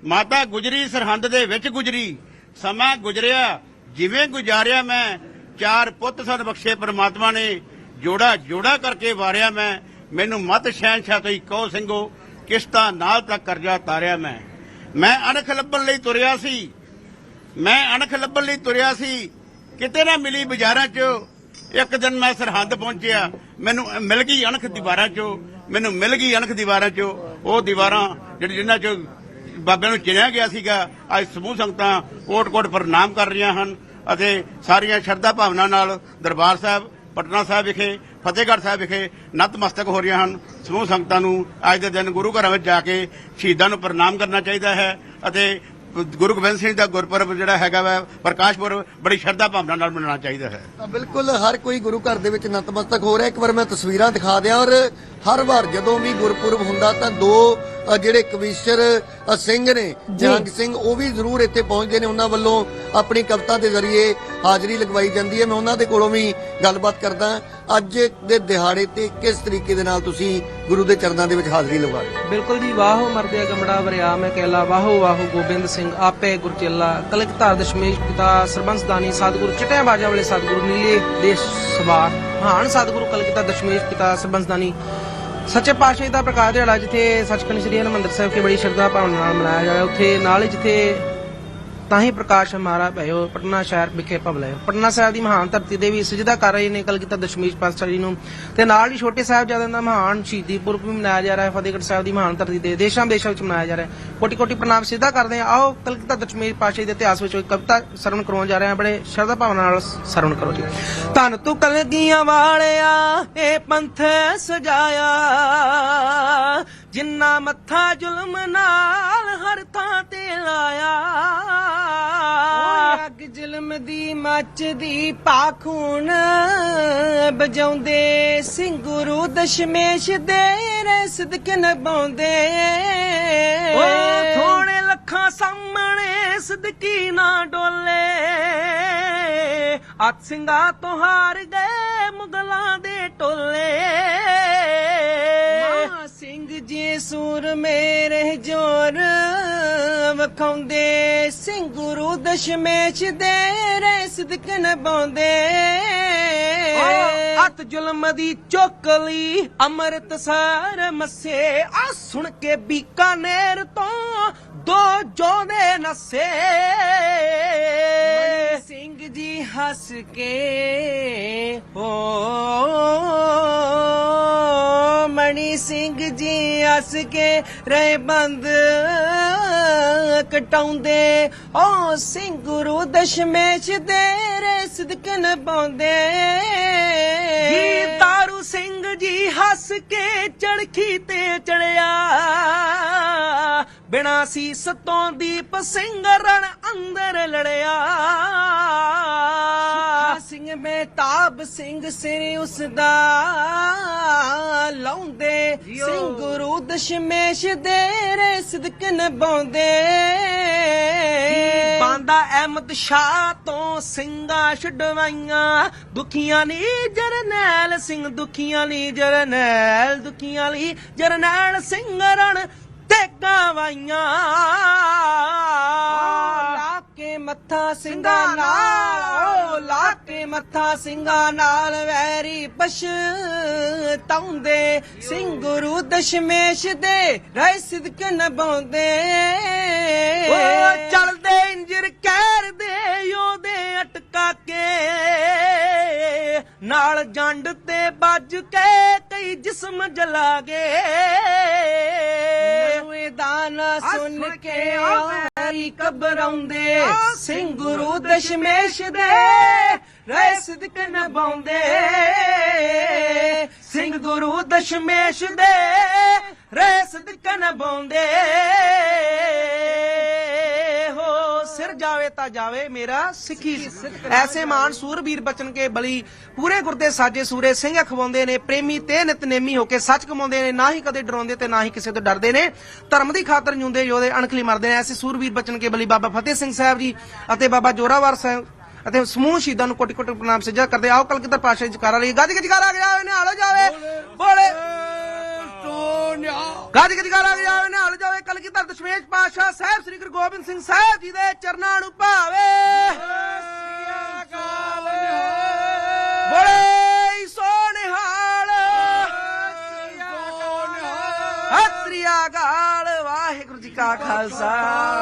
ਮਾਤਾ ਗੁਜਰੀ ਸਰਹੰਦ ਦੇ ਵਿੱਚ ਗੁਜਰੀ, ਸਮਾਂ ਗੁਜਰਿਆ, ਜਿਵੇਂ ਗੁਜ਼ਾਰਿਆ ਮੈਂ। ਚਾਰ ਪੁੱਤ ਸਨ ਬਖਸ਼ੇ ਪ੍ਰਮਾਤਮਾ ਨੇ, ਜੋੜਾ ਜੋੜਾ ਕਰਕੇ ਵਾਰਿਆ ਮੈਂ। ਮੈਨੂੰ ਮਤ ਸ਼ਹਿਨਸ਼ਾਹ ਤੋਈ ਕਹੋ ਸਿੰਘੋ, ਕਿਸ਼ਤਾ ਨਾਲ ਤੱਕ ਕਰਜ਼ਾ ਤਾਰਿਆ ਮੈਂ। ਮੈਂ ਅਣਖ ਲੱਭਣ ਲਈ ਤੁਰਿਆ ਸੀ। ਮੈਂ ਅਣਖ ਲੱਭਣ ਲਈ ਤੁਰਿਆ ਸੀ। ਕਿਤੇ ਨਾ ਮਿਲੀ ਬਾਜ਼ਾਰਾਂ 'ਚ ਇੱਕ ਦਿਨ ਮੈਂ ਸਰਹੰਦ ਪਹੁੰਚਿਆ, ਮੈਨੂੰ ਮਿਲ ਗਈ ਅਣਖ ਦੀਵਾਰਾਂ 'ਚੋਂ, ਮੈਨੂੰ ਮਿਲ ਗਈ ਅਣਖ ਦੀਵਾਰਾਂ 'ਚੋਂ। ਉਹ ਦੀਵਾਰਾਂ ਜਿਹੜੀ ਜਿਨ੍ਹਾਂ 'ਚੋਂ ਬਾਬਿਆਂ ਨੂੰ ਚਿਣਿਆ ਗਿਆ ਸੀਗਾ, ਅੱਜ ਸਮੂਹ ਸੰਗਤਾਂ ਕੋਟ-ਕੋਟ ਪ੍ਰਣਾਮ ਕਰ ਰਹੀਆਂ ਹਨ ਅਤੇ ਸਾਰੀਆਂ ਸ਼ਰਧਾ ਭਾਵਨਾ ਨਾਲ ਦਰਬਾਰ ਸਾਹਿਬ, ਪਟਨਾ ਸਾਹਿਬ ਵਿਖੇ, ਫਤਿਹਗੜ੍ਹ ਸਾਹਿਬ ਵਿਖੇ ਨਤਮਸਤਕ ਹੋ ਰਹੀਆਂ ਹਨ। ਸਮੂਹ ਸੰਗਤਾਂ ਨੂੰ ਅੱਜ ਦੇ ਦਿਨ ਗੁਰੂ ਘਰਾਂ ਵਿੱਚ ਜਾ ਕੇ ਸ਼ਹੀਦਾਂ ਨੂੰ ਪ੍ਰਣਾਮ ਕਰਨਾ ਚਾਹੀਦਾ ਹੈ ਅਤੇ ਗੁਰੂ ਗੋਬਿੰਦ ਸਿੰਘ ਦਾ ਗੁਰਪੁਰਬ ਜਿਹੜਾ ਹੈਗਾ ਵਾ, ਪ੍ਰਕਾਸ਼ ਪੁਰਬ, ਬੜੀ ਸ਼ਰਧਾ ਭਾਵਨਾ ਨਾਲ ਮਨਾਉਣਾ ਚਾਹੀਦਾ ਹੈ। ਤਾਂ ਬਿਲਕੁਲ ਹਰ ਕੋਈ ਗੁਰੂ ਘਰ ਦੇ ਵਿੱਚ ਨਤਮਸਤਕ ਹੋ ਰਿਹਾ। ਇੱਕ ਵਾਰ ਮੈਂ ਤਸਵੀਰਾਂ ਦਿਖਾ ਦਿਆਂ ਔਰ ਹਰ ਵਾਰ ਜਦੋਂ ਵੀ ਗੁਰਪੁਰਬ ਹੁੰਦਾ ਤਾਂ ਦੋ ਜਿਹੜੇ ਕਵੀਸ਼ਰ ਸਿੰਘ ਨੇ ਜੰਗ ਸਿੰਘ ਉਹ ਵੀ ਜ਼ਰੂਰ ਇੱਥੇ ਪਹੁੰਚਦੇ ਨੇ। ਉਹਨਾਂ ਵੱਲੋਂ ਆਪਣੀ ਕਵਿਤਾ ਦੇ ਜ਼ਰੀਏ ਹਾਜ਼ਰੀ ਲਗਵਾਈ ਜਾਂਦੀ ਹੈ। ਮੈਂ ਉਹਨਾਂ ਦੇ ਕੋਲੋਂ ਵੀ ਗੱਲਬਾਤ ਕਰਦਾ ਅੱਜ ਦੇ ਦਿਹਾੜੇ ਤੇ ਕਿਸ ਤਰੀਕੇ ਦੇ ਨਾਲ ਤੁਸੀਂ ਗੁਰੂ ਦੇ ਚਰਨਾਂ ਦੇ ਵਿੱਚ ਹਾਜ਼ਰੀ ਲਗਾ ਰਹੇ ਬਿਲਕੁਲ ਜੀ ਵਾਹੋ ਮਰਦਿਆ ਗਮੜਾ ਵਰਿਆ ਮੈਂ ਕਹਿਲਾ ਵਾਹੋ ਵਾਹੋ ਗੋਬਿੰਦ ਸਿੰਘ ਆਪੇ ਗੁਰਚੇਲਾ ਕਲਕਤਾਰ ਦਸ਼ਮੇਸ਼ ਪਿਤਾ ਸਰਬੰਸ ਦਾਨੀ ਸਤਿਗੁਰੂ ਚਟਿਆ ਬਾਜਾ ਵਾਲੇ ਸਤਿਗੁਰੂ ਨੀਲੇ ਦੇਸ਼ ਸਵਾਰ ਮਹਾਨ ਸਤਿਗੁਰੂ ਕਲਕਤਾ ਦਸ਼ਮੇਸ਼ ਪਿਤਾ ਸਰਬੰਸ ਦਾਨੀ। ਸੱਚੇ ਪਾਤਸ਼ਾਹ ਦਾ ਪ੍ਰਕਾਸ਼ ਦਿਹਾੜਾ ਜਿੱਥੇ ਸੱਚਖੰਡ ਸ੍ਰੀ ਹਰਿਮੰਦਰ ਸਾਹਿਬ ਕੇ ਬੜੀ ਸ਼ਰਧਾ ਭਾਵਨਾ ਨਾਲ ਮਨਾਇਆ ਜਾ ਰਿਹਾ, ਉੱਥੇ ਨਾਲ ਹੀ ਜਿੱਥੇ ਤਾਂ ਹੀ ਪ੍ਰਕਾਸ਼ ਹਮਾਰਾ ਭਇਓ ਪਟਨਾ ਸ਼ਹਿਰ ਵਿਖੇ ਭਵਲੇ ਪਟਨਾ ਸਾਹਿਬ ਦੀ ਮਹਾਨ ਧਰਤੀ ਦੇ ਵੀ ਸਜਦਾ ਕਰ ਰਹੇ ਨੇ ਕਲਕੀਤਾ ਦਸ਼ਮੇਸ਼ ਪਾਤਸ਼ਾਹ ਜੀ ਨੂੰ। ਤੇ ਨਾਲ ਹੀ ਛੋਟੇ ਸਾਹਿਬਜ਼ਾਦਿਆਂ ਦਾ ਮਹਾਨ ਸ਼ਹੀਦੀ ਪੁਰਬ ਵੀ ਮਨਾਇਆ ਜਾ ਰਿਹਾ ਹੈ, ਫਤਿਹਗੜ੍ਹ ਸਾਹਿਬ ਦੀ ਮਹਾਨ ਧਰਤੀ ਤੇ। ਦੇਸ਼ਾਂ ਵਿਦੇਸ਼ਾਂ ਵਿੱਚ ਮਨਾਇਆ ਜਾ ਰਿਹਾ ਹੈ। ਕੋਟੀ ਕੋਟੀ ਪ੍ਰਣਾਮ ਸਿੱਧਾ ਕਰਦੇ ਹਾਂ। ਆਓ ਕਲਕੀਤਾ ਦਸ਼ਮੇਸ਼ ਪਾਤਸ਼ਾਹ ਦੇ ਇਤਿਹਾਸ ਵਿੱਚ ਇੱਕ ਕਵਿਤਾ ਸਰਵਣ ਕਰਵਾਉਣ ਜਾ ਰਹੇ ਹਾਂ। ਬੜੇ ਸ਼ਰਧਾ ਭਾਵਨਾ ਨਾਲ ਸਰਵਣ ਕਰੋ ਜੀ। ਧੰਨ ਤੂੰ ਕਲਗੀਆਂ ਵਾਲਿਆ ਇਹ ਪੰਥ ਸਜਾਇਆ। ਜਿੰਨਾ ਮੱਥਾ ਜ਼ੁਲਮ ਨਾਲ ਹਰ ਥਾਂ ਤੇ ਲਾਇਆ ਓਏ ਅੱਗ ਜ਼ੁਲਮ ਦੀ ਮੱਚਦੀ ਪਾਖੂਨ ਬਜਾਉਂਦੇ ਸਿੰਘ ਗੁਰੂ ਦਸ਼ਮੇਸ਼ ਦੇ ਰੇ ਸਦਕ ਨਭਾਉਂਦੇ। ਓ ਥੋੜੇ ਲੱਖਾਂ ਸਾਹਮਣੇ ਸਦਕੀ ਨਾ ਡੋਲੇ ਅੱਤ ਸਿੰਘਾਂ ਤੋਂ ਹਾਰ ਗਏ ਵਖਾਉਂਦੇ ਸਿੰਘ ਗੁਰੂ ਦਸ਼ਮੇਸ਼ ਦੇ ਰੇ ਸਦਕ ਨਭਾਉਂਦੇ। ਅਤ ਜ਼ੁਲਮ ਦੀ ਚੋਕਲੀ ਅੰਮ੍ਰਿਤ ਸਾਰ ਮੱਸੇ। ਆ ਸੁਣ ਕੇ ਬੀਕਾਨੇਰ ਤੋਂ ਦੋ ਜੋਦੇ ਨਸੇ। ਸਿੰਘ ਜੀ ਹੱਸ ਕੇ ਹੋ ਮਣੀ ਸਿੰਘ ਜੀ ਹੱਸ ਕੇ ਰਹਿ ਬੰਦ ਕਟਾਉਂਦੇ। ਓ ਸਿੰਘ ਗੁਰੂ ਦਸ਼ਮੇਸ਼ ਤੇਰੇ ਰੇ ਸਦਕ ਨਭਾਉਂਦੇ ਜੀ ਤਾਰੂ ਸਿੰਘ ਜੀ ਹੱਸ ਕੇ ਚੜਖੀ ਤੇ ਚੜਿਆ। ਬਿਨਾ ਸੀਸ ਤੋਂ ਦੀਪ ਸਿੰਘ ਰਣ ਅੰਦਰ ਲੜਿਆ। ਸਿੰਘ ਮਹਿਤਾਬ ਸਿੰਘ ਸਿਰ ਉਸ ਦਾ ਲਾਉਂਦੇ ਸਿੰਘ ਗੁਰੂ ਦਸ਼ਮੇਸ਼ ਦੇ ਰੇ ਸਦਕ ਨਭਾਉਂਦੇ। ਬਾਂਦਾ ਅਹਿਮਦ ਸ਼ਾਹ ਤੋਂ ਸਿੰਘਾਂ ਛਡਵਾਈਆਂ। ਦੁਖੀਆਂ ਲਈ ਜਰਨੈਲ ਸਿੰਘ ਦੁਖੀਆਂ ਲਈ ਜਰਨੈਲ ਦੁਖੀਆਂ ਲਈ ਜਰਨੈਲ ਸਿੰਘ ਰਣ ਤੇ ਗਵਾਈਆਂ। ਲਾ ਕੇ ਮੱਥਾ ਸਿੰਘਾਂ ਨਾਲ। ਓ ਲਾ ਕੇ ਮੱਥਾ ਸਿੰਘਾਂ ਨਾਲ ਵੈਰੀ ਪਛਤਾਉਂਦੇ। ਸਿੰਘ ਗੁਰੂ ਦਸ਼ਮੇਸ਼ ਦੇ ਰਹਿ ਸਿਦਕ ਨਭਾਉਂਦੇ। ਓ ਚਲਦੇ ਇੰਜਰ ਕਹਿਰਦੇ ਉਹਦੇ ਅਟਕਾ ਕੇ। ਨਾਲ ਜੰਡ ਤੇ ਵੱਜ ਕੇ ਕਈ ਜਿਸਮ ਜਲਾ ਗਏ। ਦਾਨਾ ਸੁਣ ਕੇ ਆਈ ਕਬਰਾਉਂਦੇ ਸਿੰਘ ਗੁਰੂ ਦਸ਼ਮੇਸ਼ ਦੇ ਰਹਿ ਸਿਦਕ ਨਭਾਉਂਦੇ ਸਿੰਘ ਗੁਰੂ ਦਸ਼ਮੇਸ਼ ਦੇ ਰਹਿ ਸਿਦਕ ਨਭਾਉਂਦੇ ਸਿਰ ਜਾਵੇ ਤਾਂ ਜਾਵੇ ਮੇਰਾ ਸਿੱਖੀ ਐਸੇ ਮਾਨ ਸੂਰਬੀਰ ਬਚਨ ਕੇ ਬਲੀ ਪੂਰੇ ਗੁਰਦੇ ਸਾਜੇ ਸੂਰੇ ਸਿੰਘ ਅਖਵਾਉਂਦੇ ਨੇ ਪ੍ਰੇਮੀ ਤੇ ਨਿਤਨੇਮੀ ਹੋ ਕੇ ਸੱਚ ਕਮਾਉਂਦੇ ਨੇ ਨਾ ਹੀ ਕਦੇ ਡਰਾਉਂਦੇ ਤੇ ਨਾ ਹੀ ਕਿਸੇ ਤੋਂ ਡਰਦੇ ਨੇ ਧਰਮ ਦੀ ਖਾਤਰ ਜਿਉਂਦੇ ਯੋਧੇ ਅਣਖਲੀ ਮਰਦੇ ਨੇ ਐਸੇ ਸੂਰਬੀਰ ਬਚਨ ਕੇ ਬਲੀ ਬਾਬਾ ਫਤਿਹ ਸਿੰਘ ਸਾਹਿਬ ਜੀ ਅਤੇ ਬਾਬਾ ਜੋਰਾਵਰ ਸਾਹਿਬ ਅਤੇ ਸਮੂਹ ਸ਼ਹੀਦਾਂ ਨੂੰ ਕੋਟੀ ਕੋਟੀ ਪ੍ਰਣਾਮ ਸਜਾ ਕਰਦੇ ਆਓ ਕਲਕੱਤਾ ਪਾਸ਼ਾ ਜੀ ਜਕਾਰਾ ਲਈ ਗੱਜ ਕੇ ਜਕਾਰਾ ਆ ਗਿਆ ਇਹਨੇ ਹਾਲੋ ਜਾਵੇ ਬੋਲੇ ਗੱਜ ਕੇ ਜਕਾਰਾ ਆ ਗਿਆ ਕਲਕੱਤਾ ਦਸ਼ਮੇਸ਼ ਪਾਸ਼ਾ ਸਾਹਿਬ ਸ੍ਰੀ ਗੁਰੂ ਗੋਬਿੰਦ ਸਿੰਘ ਸਾਹਿਬ ਜੀ ਦੇ ਚਰਨਾਂ ਨੂੰ ਭਾਵੇ। ਬੋਲੇ ਸੋਨਿਹਾਲ। ਸਤਿ ਅਕਾਲ। ਵਾਹਿਗੁਰੂ ਜੀ ਕਾ ਖਾਲਸਾ।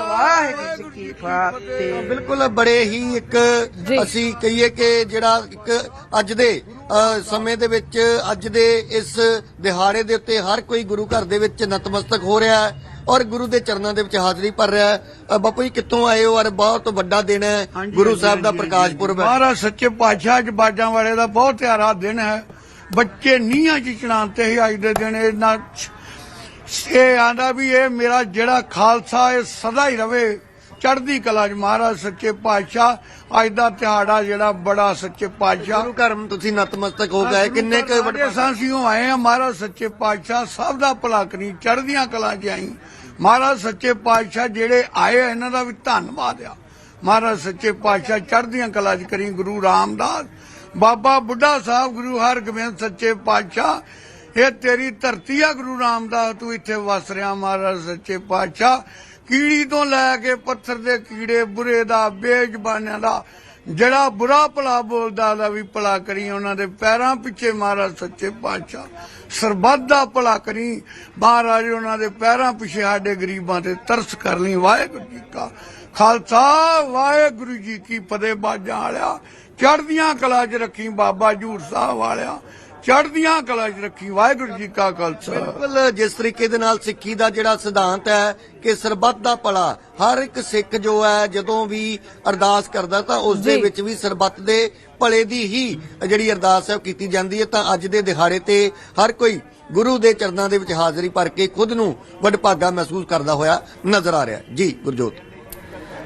ਵਾਹਿਗੁਰੂ ਜੀ ਕੀ ਫਤਿਹ। ਬਿਲਕੁਲ ਬੜੇ ਹੀ ਇੱਕ ਅਸੀਂ ਕਹੀਏ ਕਿ ਜਿਹੜਾ ਇੱਕ ਅੱਜ ਦੇ ਅ, ਸਮੇਂ ਦੇ ਵਿੱਚ ਅੱਜ ਦੇ ਇਸ ਦਿਹਾੜੇ ਦੇ ਉੱਤੇ ਹਰ ਕੋਈ ਗੁਰੂ ਘਰ ਦੇ ਵਿੱਚ ਨਤਮਸਤਕ ਹੋ ਰਿਹਾ ਹੈ। ਔਰ ਗੁਰੂ ਦੇ ਚਰਨਾਂ ਦੇ ਵਿੱਚ ਹਾਜ਼ਰੀ ਭਰ ਰਿਹਾ ਹੈ। ਬਾਪੂ ਜੀ ਕਿੱਥੋਂ ਆਏ ਹੋ? ਔਰ ਬਹੁਤ ਵੱਡਾ ਦਿਨ ਹੈ। ਗੁਰੂ ਸਾਹਿਬ ਦਾ ਪ੍ਰਕਾਸ਼ ਪੁਰਬ ਹੈ। ਮਹਾਰਾਜ ਸੱਚੇ ਪਾਤਸ਼ਾਹ ਅੱਜ ਬਾਜਾਂ ਵਾਲੇ ਦਾ ਬਹੁਤ ਪਿਆਰਾ ਦਿਨ ਹੈ। ਬੱਚੇ ਨੀਹਾਂ ਚ ਚਣਾਉਂਦੇ ਹੀ ਅੱਜ ਦੇ ਦਿਨ ਇਹਨਾਂ ਇਹ ਆਂਦਾ ਵੀ ਇਹ ਮੇਰਾ ਜਿਹੜਾ ਖਾਲਸਾ ਇਹ ਸਦਾ ਹੀ ਰਵੇ। ਚੜ੍ਹਦੀ ਕਲਾ ਚ ਮਹਾਰਾਜ ਸੱਚੇ ਪਾਤਸ਼ਾਹ ਅੱਜ ਦਾ ਦਿਹਾੜਾ ਜਿਹੜਾ ਬੜਾ ਸੱਚੇ ਪਾਤਸ਼ਾਹ। ਗੁਰੂ ਘਰ ਤੁਸੀਂ ਨਤਮਸਤਕ ਹੋ ਗਏ। ਕਿੰਨੇ ਕੁ ਵੱਡੇ ਵੱਡੇ ਸਾਂਸੀਓ ਆਏ ਆ ਮਹਾਰਾਜ ਸੱਚੇ ਪਾਤਸ਼ਾਹ ਸਭ ਦਾ ਭਲਾ ਕਰੀ ਚੜ੍ਹਦੀਆਂ ਕਲਾ ਚ ਆਈ। ਮਹਾਰਾਜ ਸੱਚੇ ਪਾਤਸ਼ਾਹ ਜਿਹੜੇ ਆਏ ਇਹਨਾਂ ਦਾ ਵੀ ਧੰਨਵਾਦ ਆ। ਮਹਾਰਾਜ ਸੱਚੇ ਪਾਤਸ਼ਾਹ ਚੜ੍ਹਦੀਆਂ ਕਲਾ ਚ ਕਰੀ, ਗੁਰੂ ਰਾਮਦਾਸ। ਬਾਬਾ ਬੁੱਢਾ ਸਾਹਿਬ, ਗੁਰੂ ਹਰਗੋਬਿੰਦ ਸੱਚੇ ਪਾਤਸ਼ਾਹ, ਇਹ ਤੇਰੀ ਧਰਤੀ ਆ ਗੁਰੂ ਰਾਮਦਾਸ, ਤੂੰ ਇੱਥੇ ਵਸ ਰਿਹਾ ਮਹਾਰਾਜ ਸੱਚੇ ਪਾਤਸ਼ਾਹ। ਕੀੜੀ ਤੋਂ ਲੈ ਕੇ ਪੱਥਰ ਦੇ ਕੀੜੇ, ਬੁਰੇ ਦਾ, ਬੇਜ਼ਬਾਨਾਂ ਦਾ, ਜਿਹੜਾ ਬੁਰਾ ਭਲਾ ਬੋਲਦਾ ਦਾ ਵੀ ਭਲਾ ਕਰੀ, ਉਹਨਾਂ ਦੇ ਪੈਰਾਂ ਪਿੱਛੇ ਮਹਾਰਾਜ ਸੱਚੇ ਪਾਤਸ਼ਾਹ। ਸਰਬੱਤ ਦਾ ਭਲਾ ਕਰੀ। ਮਹਾਰਾਜ ਉਹਨਾਂ ਦੇ ਪੈਰਾਂ ਪਿੱਛੇ ਸਾਡੇ ਗਰੀਬਾਂ ਤੇ ਤਰਸ ਕਰ ਲਈ। ਵਾਹਿਗੁਰੂ ਜੀ ਕਾ ਖਾਲਸਾ ਵਾਹਿਗੁਰੂ ਜੀ ਕੀ ਫਤਿਹ। ਬਾਜਾਂ ਵਾਲਿਆ ਚੜ੍ਹਦੀਆਂ ਕਲਾ 'ਚ ਰੱਖੀ ਬਾਬਾ ਜੂਰ ਸਾਹਿਬ ਵਾਲਿਆ ਚੜ੍ਹਦੀਆਂ ਕਲਾ 'ਚ ਰੱਖੀ। ਵਾਹਿਗੁਰੂ ਜੀ ਕਾ ਖਾਲਸਾ। ਬਿਲਕੁਲ ਜਿਸ ਤਰੀਕੇ ਦੇ ਨਾਲ ਸਿੱਖੀ ਦਾ ਜਿਹੜਾ ਸਿਧਾਂਤ ਹੈ ਕਿ ਸਰਬੱਤ ਦਾ ਭਲਾ ਹਰ ਇੱਕ ਸਿੱਖ ਜੋ ਹੈ ਜਦੋਂ ਵੀ ਅਰਦਾਸ ਕਰਦਾ ਤਾਂ ਉਸ ਦੇ। ਵਿੱਚ ਵੀ ਸਰਬੱਤ ਦੇ ਭਲੇ ਦੀ ਹੀ ਜਿਹੜੀ ਅਰਦਾਸ ਹੈ ਉਹ ਕੀਤੀ ਜਾਂਦੀ ਹੈ, ਤਾਂ ਅੱਜ ਦੇ ਦਿਹਾੜੇ ਤੇ ਹਰ ਕੋਈ ਗੁਰੂ ਦੇ ਚਰਨਾਂ ਦੇ ਵਿੱਚ ਹਾਜ਼ਰੀ ਭਰ ਕੇ ਖੁਦ ਨੂੰ ਵਡਭਾਗਾ ਮਹਿਸੂਸ ਕਰਦਾ ਹੋਇਆ ਨਜ਼ਰ ਆ ਰਿਹਾ ਜੀ, ਗੁਰਜੋਤ।